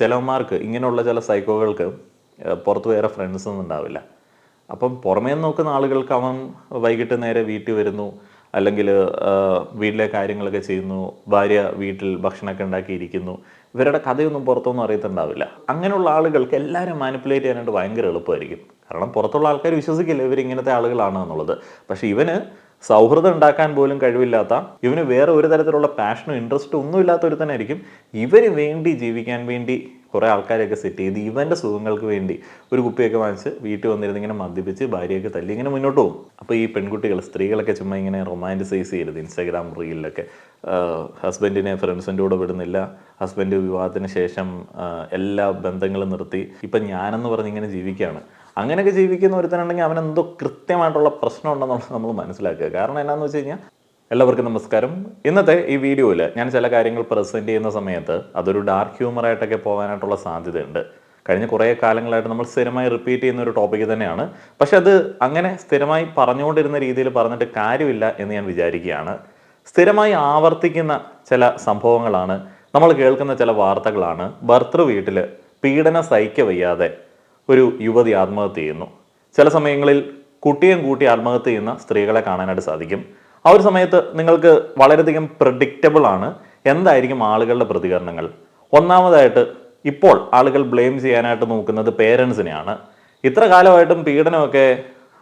ചിലന്മാർക്ക് ഇങ്ങനെയുള്ള ചില സൈക്കോകൾക്ക് പുറത്ത് വേറെ ഫ്രണ്ട്സൊന്നും ഉണ്ടാവില്ല. അപ്പം പുറമേ നോക്കുന്ന ആളുകൾക്ക് അവൻ വൈകിട്ട് നേരെ വീട്ടിൽ വരുന്നു അല്ലെങ്കിൽ വീട്ടിലെ കാര്യങ്ങളൊക്കെ ചെയ്യുന്നു ഭാര്യ വീട്ടിൽ ഭക്ഷണമൊക്കെ ഉണ്ടാക്കിയിരിക്കുന്നു. ഇവരുടെ കഥയൊന്നും പുറത്തൊന്നും അറിയത്തുണ്ടാവില്ല. അങ്ങനെയുള്ള ആളുകൾക്ക് എല്ലാവരും മാനിപ്പുലേറ്റ് ചെയ്യാനായിട്ട് ഭയങ്കര എളുപ്പമായിരിക്കും. കാരണം പുറത്തുള്ള ആൾക്കാർ വിശ്വസിക്കില്ല ഇവർ ഇങ്ങനത്തെ ആളുകളാണ് എന്നുള്ളത്. പക്ഷേ ഇവന് സൗഹൃദം ഉണ്ടാക്കാൻ പോലും കഴിവില്ലാത്ത ഇവന് വേറെ ഒരു തരത്തിലുള്ള പാഷനും ഇൻട്രസ്റ്റും ഒന്നും ഇല്ലാത്ത ഒരു തന്നെ ആയിരിക്കും ഇവന് വേണ്ടി ജീവിക്കാൻ വേണ്ടി കുറേ ആൾക്കാരെയൊക്കെ സെറ്റ് ചെയ്ത് ഇവന്റെ സുഖങ്ങൾക്ക് വേണ്ടി ഒരു കുപ്പിയൊക്കെ വാങ്ങിച്ച് വീട്ടിൽ വന്നിരുന്ന് ഇങ്ങനെ മദ്യപിച്ച് ഭാര്യയൊക്കെ തല്ലി ഇങ്ങനെ മുന്നോട്ട് പോകും. അപ്പോൾ ഈ പെൺകുട്ടികൾ സ്ത്രീകളൊക്കെ ചുമ്മാ ഇങ്ങനെ റൊമാന്റിസൈസ് ചെയ്യരുത് ഇൻസ്റ്റാഗ്രാം റീലിലൊക്കെ ഹസ്ബൻഡിനെ ഫ്രണ്ട്സിന്റെ കൂടെ വിടുന്നില്ല. ഹസ്ബൻഡ് വിവാഹത്തിന് ശേഷം എല്ലാ ബന്ധങ്ങളും നിർത്തി. ഇപ്പം ഞാനെന്ന് പറഞ്ഞ് ഇങ്ങനെ ജീവിക്കുകയാണ്. അങ്ങനെയൊക്കെ ജീവിക്കുന്ന ഒരുത്തനുണ്ടെങ്കിൽ അവൻ എന്തോ കൃത്യമായിട്ടുള്ള പ്രശ്നം ഉണ്ടെന്നുള്ളത് നമ്മൾ മനസ്സിലാക്കുക. കാരണം എന്നാന്ന് വെച്ച് കഴിഞ്ഞാൽ എല്ലാവർക്കും നമസ്കാരം. ഇന്നത്തെ ഈ വീഡിയോയിൽ ഞാൻ ചില കാര്യങ്ങൾ പ്രസന്റ് ചെയ്യുന്ന സമയത്ത് അതൊരു ഡാർക്ക് ഹ്യൂമറായിട്ടൊക്കെ പോകാനായിട്ടുള്ള സാധ്യതയുണ്ട്. കഴിഞ്ഞ കുറേ കാലങ്ങളായിട്ട് നമ്മൾ സ്ഥിരമായി റിപ്പീറ്റ് ചെയ്യുന്ന ഒരു ടോപ്പിക് തന്നെയാണ്. പക്ഷെ അത് അങ്ങനെ സ്ഥിരമായി പറഞ്ഞുകൊണ്ടിരുന്ന രീതിയിൽ പറഞ്ഞിട്ട് കാര്യമില്ല എന്ന് ഞാൻ വിചാരിക്കുകയാണ്. സ്ഥിരമായി ആവർത്തിക്കുന്ന ചില സംഭവങ്ങളാണ്. നമ്മൾ കേൾക്കുന്ന ചില വാർത്തകളാണ്. ഭർത്തൃ വീട്ടിൽ പീഡന സഹിക്ക വയ്യാതെ ഒരു യുവതി ആത്മഹത്യ ചെയ്യുന്നു. ചില സമയങ്ങളിൽ കുട്ടിയും കൂട്ടി ആത്മഹത്യ ചെയ്യുന്ന സ്ത്രീകളെ കാണാനായിട്ട് സാധിക്കും. ആ ഒരു സമയത്ത് നിങ്ങൾക്ക് വളരെയധികം പ്രഡിക്റ്റബിൾ ആണ്. എന്തായിരിക്കും ആളുകളുടെ പ്രതികരണങ്ങൾ? ഒന്നാമതായിട്ട് ഇപ്പോൾ ആളുകൾ ബ്ലെയിം ചെയ്യാനായിട്ട് നോക്കുന്നത് പേരൻസിനെയാണ് ഇത്ര കാലമായിട്ടും പീഡനമൊക്കെ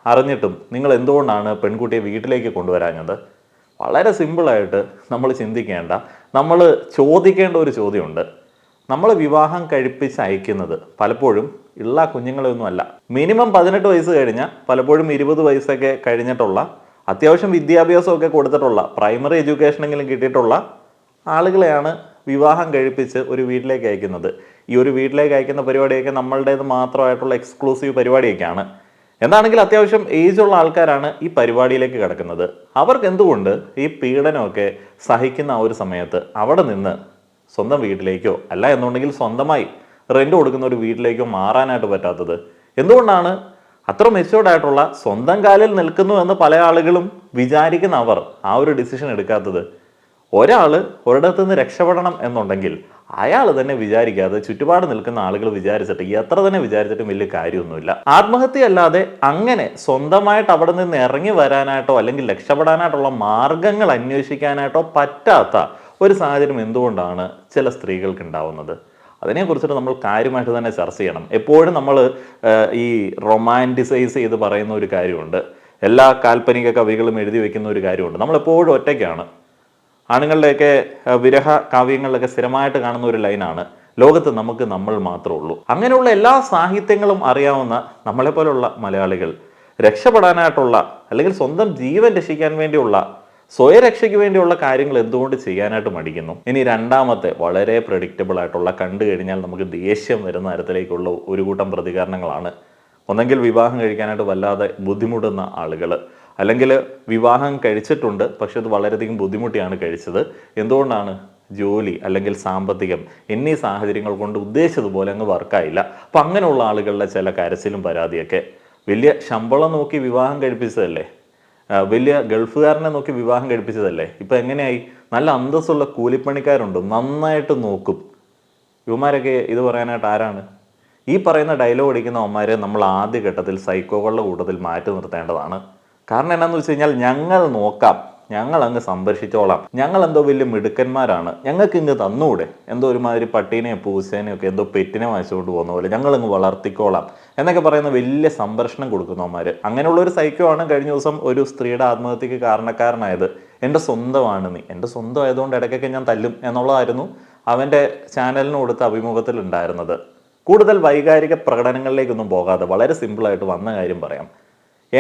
അറിഞ്ഞിട്ടും നിങ്ങൾ എന്തുകൊണ്ടാണ് പെൺകുട്ടിയെ വീട്ടിലേക്ക് കൊണ്ടുവരാഞ്ഞത്? വളരെ സിമ്പിളായിട്ട് നമ്മൾ ചിന്തിക്കേണ്ട നമ്മൾ ചോദിക്കേണ്ട ഒരു ചോദ്യമുണ്ട്. നമ്മൾ വിവാഹം കഴിപ്പിച്ച് അയക്കുന്നത് പലപ്പോഴും ഉള്ള കുഞ്ഞുങ്ങളെയൊന്നും അല്ല. മിനിമം പതിനെട്ട് വയസ്സ് കഴിഞ്ഞാൽ പലപ്പോഴും ഇരുപത് വയസ്സൊക്കെ കഴിഞ്ഞിട്ടുള്ള അത്യാവശ്യം വിദ്യാഭ്യാസമൊക്കെ കൊടുത്തിട്ടുള്ള പ്രൈമറി എഡ്യൂക്കേഷനെങ്കിലും കിട്ടിയിട്ടുള്ള ആളുകളെയാണ് വിവാഹം കഴിപ്പിച്ച് ഒരു വീട്ടിലേക്ക് അയക്കുന്നത്. ഈ ഒരു വീട്ടിലേക്ക് അയക്കുന്ന പരിപാടിയൊക്കെ നമ്മളുടേത് മാത്രമായിട്ടുള്ള എക്സ്ക്ലൂസീവ് പരിപാടിയൊക്കെയാണ്. എന്താണെങ്കിൽ അത്യാവശ്യം ഏജ് ഉള്ള ആൾക്കാരാണ് ഈ പരിപാടിയിലേക്ക് കിടക്കുന്നത്. അവർക്ക് എന്തുകൊണ്ട് ഈ പീഡനമൊക്കെ സഹിക്കുന്ന ആ ഒരു സമയത്ത് അവിടെ നിന്ന് സ്വന്തം വീട്ടിലേക്കോ അല്ല എന്നുണ്ടെങ്കിൽ സ്വന്തമായി റെന്റ് കൊടുക്കുന്ന ഒരു വീട്ടിലേക്കോ മാറാനായിട്ട് പറ്റാത്തത്? എന്തുകൊണ്ടാണ് അത്ര മെച്ചുവേർഡ് ആയിട്ടുള്ള സ്വന്തം കാലിൽ നിൽക്കുന്നു എന്ന് പല ആളുകളും വിചാരിക്കുന്ന അവർ ആ ഒരു ഡിസിഷൻ എടുക്കാത്തത്? ഒരാൾ ഒരിടത്തു നിന്ന് രക്ഷപ്പെടണം എന്നുണ്ടെങ്കിൽ അയാൾ തന്നെ വിചാരിക്കാതെ ചുറ്റുപാട് നിൽക്കുന്ന ആളുകൾ വിചാരിച്ചിട്ട് എത്ര തന്നെ വിചാരിച്ചിട്ടും വലിയ കാര്യമൊന്നുമില്ല. ആത്മഹത്യ അല്ലാതെ അങ്ങനെ സ്വന്തമായിട്ട് അവിടെ നിന്ന് ഇറങ്ങി വരാനായിട്ടോ അല്ലെങ്കിൽ രക്ഷപ്പെടാനായിട്ടുള്ള മാർഗങ്ങൾ അന്വേഷിക്കാനായിട്ടോ പറ്റാത്ത ഒരു സാഹചര്യം എന്തുകൊണ്ടാണ് ചില സ്ത്രീകൾക്ക് ഉണ്ടാവുന്നത് അതിനെക്കുറിച്ചിട്ട് നമ്മൾ കാര്യമായിട്ട് തന്നെ ചർച്ച ചെയ്യണം. എപ്പോഴും നമ്മൾ ഈ റൊമാന്റിസൈസ് ചെയ്ത് പറയുന്ന ഒരു കാര്യമുണ്ട്. എല്ലാ കാൽപ്പനിക കവികളും എഴുതി വെക്കുന്ന ഒരു കാര്യമുണ്ട്. നമ്മൾ എപ്പോഴും ഒറ്റയ്ക്കാണ്. ആണുങ്ങളുടെയൊക്കെ വിരഹ കാവ്യങ്ങളിലൊക്കെ സ്ഥിരമായിട്ട് കാണുന്ന ഒരു ലൈനാണ് ലോകത്ത് നമുക്ക് നമ്മൾ മാത്രമേ ഉള്ളൂ. അങ്ങനെയുള്ള എല്ലാ സാഹിത്യങ്ങളും അറിയാവുന്ന നമ്മളെപ്പോലുള്ള മലയാളികൾ രക്ഷപ്പെടാനായിട്ടുള്ള അല്ലെങ്കിൽ സ്വന്തം ജീവൻ രക്ഷിക്കാൻ വേണ്ടിയുള്ള സ്വയരക്ഷയ്ക്ക് വേണ്ടിയുള്ള കാര്യങ്ങൾ എന്തുകൊണ്ട് ചെയ്യാനായിട്ട് മടിക്കുന്നു? ഇനി രണ്ടാമത്തെ വളരെ പ്രഡിക്റ്റബിൾ ആയിട്ടുള്ള കണ്ടു കഴിഞ്ഞാൽ നമുക്ക് ദേഷ്യം വരുന്ന തരത്തിലേക്കുള്ള ഒരു കൂട്ടം പ്രതികരണങ്ങളാണ്. ഒന്നെങ്കിൽ വിവാഹം കഴിക്കാനായിട്ട് വല്ലാതെ ബുദ്ധിമുട്ടുന്ന ആളുകൾ അല്ലെങ്കിൽ വിവാഹം കഴിച്ചിട്ടുണ്ട് പക്ഷെ അത് വളരെയധികം ബുദ്ധിമുട്ടിയാണ് കഴിച്ചത്. എന്തുകൊണ്ടാണ് ജോലി അല്ലെങ്കിൽ സാമ്പത്തികം എന്നീ സാഹചര്യങ്ങൾ കൊണ്ട് ഉദ്ദേശിച്ചതുപോലെ അങ്ങ് വർക്കായില്ല? അപ്പം അങ്ങനെയുള്ള ആളുകളുടെ ചില കരച്ചിലും പരാതിയൊക്കെ. വലിയ ശമ്പളം നോക്കി വിവാഹം കഴിപ്പിച്ചതല്ലേ? വലിയ ഗൾഫുകാരനെ നോക്കി വിവാഹം കഴിപ്പിച്ചതല്ലേ? ഇപ്പം എങ്ങനെയായി? നല്ല അന്തസ്സുള്ള കൂലിപ്പണിക്കാരുണ്ട് നന്നായിട്ട് നോക്കും. ഇവന്മാരൊക്കെ ഇത് പറയാനായിട്ട് ആരാണ്? ഈ പറയുന്ന ഡയലോഗ് അടിക്കുന്ന അവന്മാരെ നമ്മൾ ആദ്യഘട്ടത്തിൽ സൈക്കോകളുടെ കൂട്ടത്തിൽ മാറ്റി നിർത്തേണ്ടതാണ്. കാരണം എന്നാന്ന് വെച്ച് കഴിഞ്ഞാൽ ഞങ്ങൾ നോക്കാം. ഞങ്ങൾ അങ്ങ് സംരക്ഷിച്ചോളാം. ഞങ്ങൾ എന്തോ വലിയ മിടുക്കന്മാരാണ്. ഞങ്ങൾക്ക് ഇങ്ങ് തന്നൂടെ? എന്തോ ഒരുമാതിരി പട്ടീനെയോ പൂച്ചേനെയോ ഒക്കെ എന്തോ പെറ്റിനെ വാങ്ങിച്ചുകൊണ്ട് പോകുന്ന പോലെ ഞങ്ങൾ അങ്ങ് വളർത്തിക്കോളാം. എന്നൊക്കെ പറയുന്ന വലിയ സംരക്ഷണം കൊടുക്കുന്നവന്മാർ അങ്ങനെയുള്ള ഒരു സൈക്കോ ആണ് കഴിഞ്ഞ ദിവസം ഒരു സ്ത്രീയുടെ ആത്മഹത്യക്ക് കാരണക്കാരനായത്. എന്റെ സ്വന്തമാണ് നീ. എന്റെ സ്വന്തം ആയതുകൊണ്ട് ഇടയ്ക്കൊക്കെ ഞാൻ തല്ലും എന്നുള്ളതായിരുന്നു അവന്റെ ചാനലിന് കൊടുത്ത അഭിമുഖത്തിൽ ഉണ്ടായിരുന്നത് കൂടുതൽ വൈകാരിക പ്രകടനങ്ങളിലേക്കൊന്നും പോകാതെ വളരെ സിമ്പിളായിട്ട് വന്ന കാര്യം പറയാം.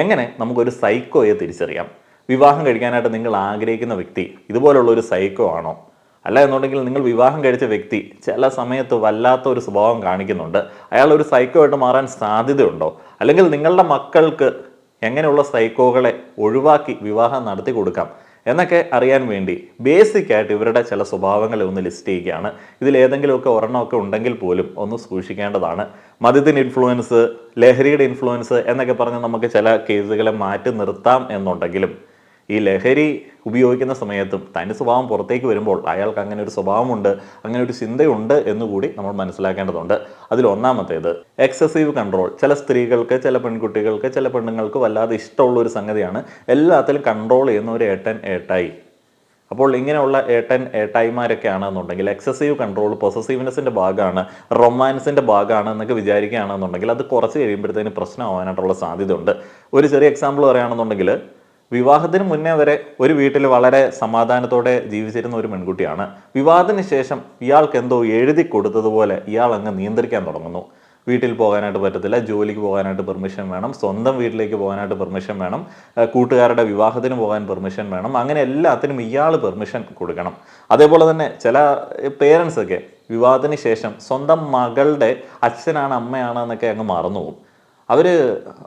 എങ്ങനെ നമുക്കൊരു സൈക്കോയെ തിരിച്ചറിയാം? വിവാഹം കഴിക്കാനായിട്ട് നിങ്ങൾ ആഗ്രഹിക്കുന്ന വ്യക്തി ഇതുപോലുള്ള ഒരു സൈക്കോ ആണോ? അല്ല എന്നുണ്ടെങ്കിൽ നിങ്ങൾ വിവാഹം കഴിച്ച വ്യക്തി ചില സമയത്ത് വല്ലാത്ത ഒരു സ്വഭാവം കാണിക്കുന്നുണ്ട്. അയാൾ ഒരു സൈക്കോ ആയിട്ട് മാറാൻ സാധ്യതയുണ്ടോ? അല്ലെങ്കിൽ നിങ്ങളുടെ മക്കൾക്ക് എങ്ങനെയുള്ള സൈക്കോകളെ ഒഴിവാക്കി വിവാഹം നടത്തി കൊടുക്കാം എന്നൊക്കെ അറിയാൻ വേണ്ടി ബേസിക് ആയിട്ട് ഇവരുടെ ചില സ്വഭാവങ്ങളെ ഒന്ന് ലിസ്റ്റ് ചെയ്യുകയാണ്. ഇതിൽ ഏതെങ്കിലുമൊക്കെ ഒരെണ്ണമൊക്കെ ഉണ്ടെങ്കിൽ പോലും ഒന്ന് സൂക്ഷിക്കേണ്ടതാണ്. മദ്യത്തിന്റെ ഇൻഫ്ലുവൻസ് ലഹരിയുടെ ഇൻഫ്ലുവൻസ് എന്നൊക്കെ പറഞ്ഞ് നമുക്ക് ചില കേസുകളെ മാറ്റി നിർത്താം എന്നുണ്ടെങ്കിലും ഈ ലഹരി ഉപയോഗിക്കുന്ന സമയത്തും തന്റെ സ്വഭാവം പുറത്തേക്ക് വരുമ്പോൾ അയാൾക്ക് അങ്ങനെ ഒരു സ്വഭാവമുണ്ട് അങ്ങനെ ഒരു ചിന്തയുണ്ട് എന്നുകൂടി നമ്മൾ മനസ്സിലാക്കേണ്ടതുണ്ട്. അതിൽ ഒന്നാമത്തേത് എക്സസീവ് കൺട്രോൾ ചില സ്ത്രീകൾക്ക് ചില പെൺകുട്ടികൾക്ക് ചില പെണ്ണുങ്ങൾക്ക് വല്ലാതെ ഇഷ്ടമുള്ള ഒരു സംഗതിയാണ് എല്ലാത്തിലും കൺട്രോൾ ചെയ്യുന്ന ഒരു ഏട്ടൻ ഏട്ടായി. അപ്പോൾ ഇങ്ങനെയുള്ള ഏട്ടൻ ഏട്ടായിമാരൊക്കെ ആണെന്നുണ്ടെങ്കിൽ എക്സസീവ് കൺട്രോൾ പൊസസീവ്നെസ്സിന്റെ ഭാഗമാണ് റൊമാൻസിന്റെ ഭാഗമാണ് എന്നൊക്കെ വിചാരിക്കുകയാണെന്നുണ്ടെങ്കിൽ അത് കുറച്ച് കഴിയുമ്പോഴത്തേന് പ്രശ്നമാവാനായിട്ടുള്ള സാധ്യതയുണ്ട്. ഒരു ചെറിയ എക്സാമ്പിൾ പറയുകയാണെന്നുണ്ടെങ്കിൽ വിവാഹത്തിന് മുന്നേ വരെ ഒരു വീട്ടിൽ വളരെ സമാധാനത്തോടെ ജീവിച്ചിരുന്ന ഒരു പെൺകുട്ടിയാണ്. വിവാഹത്തിന് ശേഷം ഇയാൾക്ക് എന്തോ എഴുതി കൊടുത്തതുപോലെ ഇയാൾ അങ്ങ് നിയന്ത്രിക്കാൻ തുടങ്ങുന്നു. വീട്ടിൽ പോകാനായിട്ട് പറ്റത്തില്ല ജോലിക്ക് പോകാനായിട്ട് പെർമിഷൻ വേണം സ്വന്തം വീട്ടിലേക്ക് പോകാനായിട്ട് പെർമിഷൻ വേണം കൂട്ടുകാരുടെ വിവാഹത്തിന് പോകാൻ പെർമിഷൻ വേണം അങ്ങനെ എല്ലാത്തിനും ഇയാൾ പെർമിഷൻ കൊടുക്കണം. അതേപോലെ തന്നെ ചില പേരൻസൊക്കെ വിവാഹത്തിന് ശേഷം സ്വന്തം മകളുടെ അച്ഛനാണ് അമ്മയാണ് എന്നൊക്കെ അങ്ങ് മറന്നു പോകും അവർ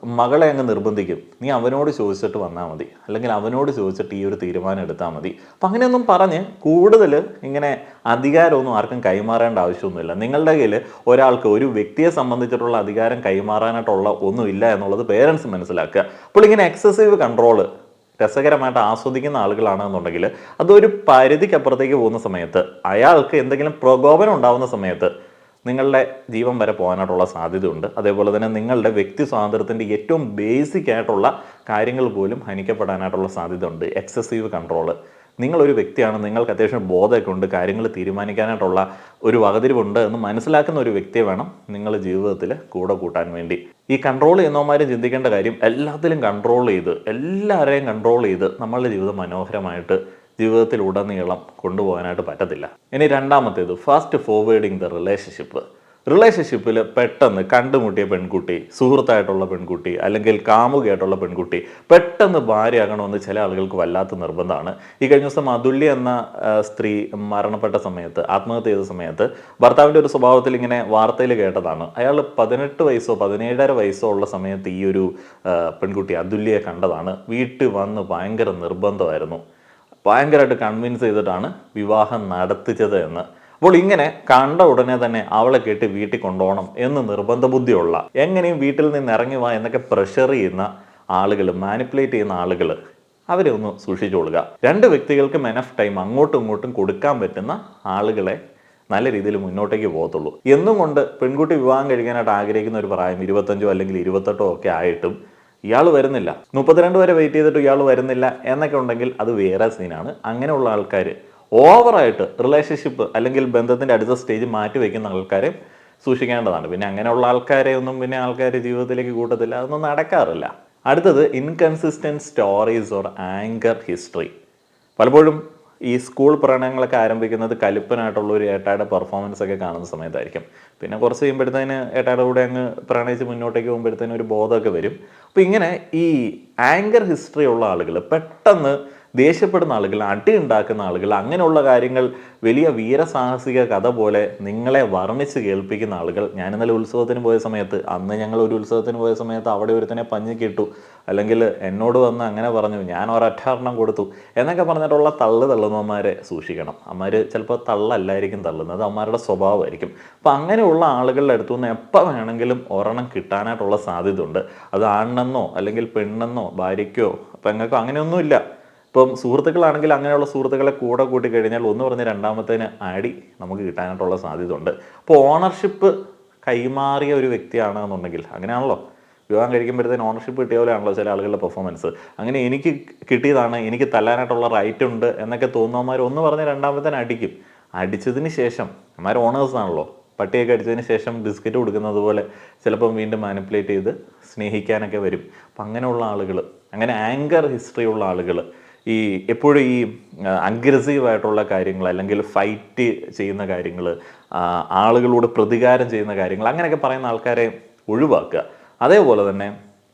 മകളെ അങ്ങ് നിർബന്ധിക്കും. നീ അവനോട് ചോദിച്ചിട്ട് വന്നാൽ മതി. അല്ലെങ്കിൽ അവനോട് ചോദിച്ചിട്ട് ഈ ഒരു തീരുമാനം എടുത്താൽ മതി. അപ്പം അങ്ങനെയൊന്നും പറഞ്ഞ് കൂടുതൽ ഇങ്ങനെ അധികാരമൊന്നും ആർക്കും കൈമാറേണ്ട ആവശ്യമൊന്നുമില്ല. നിങ്ങളുടെ കയ്യിൽ ഒരാൾക്ക് ഒരു വ്യക്തിയെ സംബന്ധിച്ചിട്ടുള്ള അധികാരം കൈമാറാനായിട്ടുള്ള ഒന്നുമില്ല എന്നുള്ളത് പേരൻസ് മനസ്സിലാക്കുക. അപ്പോൾ ഇങ്ങനെ എക്സസീവ് കൺട്രോൾ രസകരമായിട്ട് ആസ്വദിക്കുന്ന ആളുകളാണെന്നുണ്ടെങ്കിൽ അതൊരു പരിധിക്കപ്പുറത്തേക്ക് പോകുന്ന സമയത്ത് അയാൾക്ക് എന്തെങ്കിലും പ്രകോപനം ഉണ്ടാകുന്ന സമയത്ത് നിങ്ങളുടെ ജീവൻ വരെ പോകാനായിട്ടുള്ള സാധ്യതയുണ്ട്. അതേപോലെ തന്നെ നിങ്ങളുടെ വ്യക്തി സ്വാതന്ത്ര്യത്തിന്റെ ഏറ്റവും ബേസിക് ആയിട്ടുള്ള കാര്യങ്ങൾ പോലും ഹനിക്കപ്പെടാനായിട്ടുള്ള സാധ്യതയുണ്ട്. എക്സസീവ് കൺട്രോൾ നിങ്ങളൊരു വ്യക്തിയാണ് നിങ്ങൾക്ക് അത്യാവശ്യം ബോധമൊക്കെ ഉണ്ട് കാര്യങ്ങൾ തീരുമാനിക്കാനായിട്ടുള്ള ഒരു വകതിരിവുണ്ട് എന്ന് മനസ്സിലാക്കുന്ന ഒരു വ്യക്തിയെ വേണം നിങ്ങൾ ജീവിതത്തിൽ കൂടെ കൂട്ടാൻ വേണ്ടി. ഈ കൺട്രോൾ ചെയ്യുന്നവന്മാർ ചിന്തിക്കേണ്ട കാര്യം എല്ലാത്തിലും കൺട്രോൾ ചെയ്ത് എല്ലാവരെയും കൺട്രോൾ ചെയ്ത് നമ്മളുടെ ജീവിതം മനോഹരമായിട്ട് ജീവിതത്തിൽ ഉടനീളം കൊണ്ടുപോകാനായിട്ട് പറ്റത്തില്ല. ഇനി രണ്ടാമത്തേത് ഫാസ്റ്റ് ഫോർവേഡിങ് ദ റിലേഷൻഷിപ്പ് റിലേഷൻഷിപ്പിൽ പെട്ടെന്ന് കണ്ടുമുട്ടിയ പെൺകുട്ടി സുഹൃത്തായിട്ടുള്ള പെൺകുട്ടി അല്ലെങ്കിൽ കാമുകയായിട്ടുള്ള പെൺകുട്ടി പെട്ടെന്ന് ഭാര്യയാകണമെന്ന് ചില ആളുകൾക്ക് വല്ലാത്ത നിർബന്ധമാണ്. ഈ കഴിഞ്ഞ ദിവസം അതുല്യ എന്ന സ്ത്രീ മരണപ്പെട്ട സമയത്ത് ആത്മഹത്യ ചെയ്ത സമയത്ത് ഭർത്താവിന്റെ ഒരു സ്വഭാവത്തിൽ ഇങ്ങനെ വാർത്തയിൽ കേട്ടതാണ്. അയാൾ പതിനെട്ട് വയസ്സോ പതിനേഴര വയസ്സോ ഉള്ള സമയത്ത് ഈ ഒരു പെൺകുട്ടി അതുല്യയെ കണ്ടതാണ്. വീട്ടിൽ വന്ന് ഭയങ്കര നിർബന്ധമായിരുന്നു. ഭയങ്കരമായിട്ട് കൺവിൻസ് ചെയ്തിട്ടാണ് വിവാഹം നടത്തിച്ചത് എന്ന്. അപ്പോൾ ഇങ്ങനെ കണ്ട ഉടനെ തന്നെ അവളെ കേട്ട് വീട്ടിൽ കൊണ്ടുപോകണം എന്ന് നിർബന്ധ ബുദ്ധിയുള്ള എങ്ങനെയും വീട്ടിൽ നിന്ന് ഇറങ്ങി വാ എന്നൊക്കെ പ്രഷർ ചെയ്യുന്ന ആളുകൾ മാനിപ്പുലേറ്റ് ചെയ്യുന്ന ആളുകൾ അവരെ ഒന്ന് സൂക്ഷിച്ചുകൊള്ളുക രണ്ട് വ്യക്തികൾക്കും എനഫ് ടൈം അങ്ങോട്ടും ഇങ്ങോട്ടും കൊടുക്കാൻ പറ്റുന്ന ആളുകളെ നല്ല രീതിയിൽ മുന്നോട്ടേക്ക് പോകത്തുള്ളൂ. എന്നും കൊണ്ട് പെൺകുട്ടി വിവാഹം കഴിക്കാനായിട്ട് ആഗ്രഹിക്കുന്ന ഒരു പ്രായം ഇരുപത്തഞ്ചോ അല്ലെങ്കിൽ ഇരുപത്തെട്ടോ ഒക്കെ ആയിട്ടും ഇയാൾ വരുന്നില്ല. മുപ്പത്തിരണ്ട് വരെ വെയിറ്റ് ചെയ്തിട്ട് ഇയാൾ വരുന്നില്ല എന്നൊക്കെ ഉണ്ടെങ്കിൽ അത് വേറെ സീനാണ് അങ്ങനെയുള്ള ആൾക്കാർ ഓവറായിട്ട് റിലേഷൻഷിപ്പ് അല്ലെങ്കിൽ ബന്ധത്തിന്റെ അടുത്ത സ്റ്റേജ് മാറ്റി വയ്ക്കുന്ന ആൾക്കാരെ സൂക്ഷിക്കേണ്ടതാണ്. പിന്നെ അങ്ങനെയുള്ള ആൾക്കാരെ ഒന്നും പിന്നെ ആൾക്കാർ ജീവിതത്തിലേക്ക് കൂട്ടത്തില്ല. അതൊന്നും നടക്കാറില്ല. അടുത്തത് inconsistent stories or anchor history പലപ്പോഴും ഈ സ്കൂൾ പ്രണയങ്ങളൊക്കെ ആരംഭിക്കുന്നത് കലിപ്പനായിട്ടുള്ള ഒരു ഏട്ടായുടെ പെർഫോമൻസ് ഒക്കെ കാണുന്ന സമയത്തായിരിക്കും. പിന്നെ കുറച്ച് കഴിയുമ്പോഴത്തേന് ഏട്ടായുടെ കൂടെ അങ്ങ് പ്രണയിച്ച് മുന്നോട്ടേക്ക് പോകുമ്പോഴത്തേന് ഒരു ബോധമൊക്കെ വരും. അപ്പോൾ ഇങ്ങനെ ഈ ആങ്കർ ഹിസ്റ്ററി ഉള്ള ആളുകൾ പെട്ടെന്ന് ദേഷ്യപ്പെടുന്ന ആളുകൾ അടി ഉണ്ടാക്കുന്ന ആളുകൾ അങ്ങനെയുള്ള കാര്യങ്ങൾ വലിയ വീരസാഹസിക കഥ പോലെ നിങ്ങളെ വർണിച്ച് കേൾപ്പിക്കുന്ന ആളുകൾ. ഞാൻ ഇന്നലെ ഉത്സവത്തിന് പോയ സമയത്ത് അന്ന് ഞങ്ങൾ ഒരു ഉത്സവത്തിന് പോയ സമയത്ത് അവിടെ ഒരുത്തനെ കിട്ടു. അല്ലെങ്കിൽ എന്നോട് വന്ന് അങ്ങനെ പറഞ്ഞു ഞാൻ ഒരൊറ്റെണ്ണം കൊടുത്തു. എന്നൊക്കെ പറഞ്ഞിട്ടുള്ള തള്ളു തള്ളുന്നവന്മാരെ സൂക്ഷിക്കണം. അമ്മമാർ ചിലപ്പോൾ തള്ളല്ലായിരിക്കും തള്ളുന്നത് അമ്മമാരുടെ സ്വഭാവമായിരിക്കും. അപ്പം അങ്ങനെയുള്ള ആളുകളുടെ അടുത്തു നിന്ന് എപ്പോൾ വേണമെങ്കിലും ഒരെണ്ണം കിട്ടാനായിട്ടുള്ള സാധ്യതയുണ്ട്. അത് ആണെന്നോ അല്ലെങ്കിൽ പെണ്ണെന്നോ ഭാര്യയ്ക്കോ പെങ്ങൾക്കോ അങ്ങനെയൊന്നുമില്ല. ഇപ്പം സുഹൃത്തുക്കളാണെങ്കിൽ അങ്ങനെയുള്ള സുഹൃത്തുക്കളെ കൂടെ കൂട്ടി കഴിഞ്ഞാൽ ഒന്ന് പറഞ്ഞ് രണ്ടാമത്തേന് അടി നമുക്ക് കിട്ടാനായിട്ടുള്ള സാധ്യത ഉണ്ട് അപ്പോൾ ഓണർഷിപ്പ് കൈമാറിയ ഒരു വ്യക്തിയാണെന്നുണ്ടെങ്കിൽ അങ്ങനെയാണല്ലോ? വിവാഹം കഴിക്കുമ്പോഴത്തേന് ഓണർഷിപ്പ് കിട്ടിയ പോലെയാണല്ലോ ചില ആളുകളുടെ പെർഫോമൻസ് അങ്ങനെ എനിക്ക് കിട്ടിയതാണ് എനിക്ക് തല്ലാനായിട്ടുള്ള റൈറ്റ് ഉണ്ട് എന്നൊക്കെ തോന്നുന്നവന്മാർ ഒന്ന് പറഞ്ഞ് രണ്ടാമത്തേന് അടിക്കും. അടിച്ചതിന് ശേഷം അമ്മമാർ ഓണേഴ്സാണല്ലോ പട്ടിയൊക്കെ അടിച്ചതിന് ശേഷം ബിസ്ക്കറ്റ് കൊടുക്കുന്നത് പോലെ ചിലപ്പം വീണ്ടും മാനിപ്പുലേറ്റ് ചെയ്ത് സ്നേഹിക്കാനൊക്കെ വരും. അപ്പം അങ്ങനെയുള്ള ആളുകൾ അങ്ങനെ ആങ്കർ ഹിസ്റ്ററി ഉള്ള ആളുകൾ ഈ എപ്പോഴും ഈ അഗ്രസീവ് ആയിട്ടുള്ള കാര്യങ്ങൾ അല്ലെങ്കിൽ ഫൈറ്റ് ചെയ്യുന്ന കാര്യങ്ങൾ ആളുകളോട് പ്രതികാരം ചെയ്യുന്ന കാര്യങ്ങൾ അങ്ങനെയൊക്കെ പറയുന്ന ആൾക്കാരെ ഒഴിവാക്കുക. അതേപോലെ തന്നെ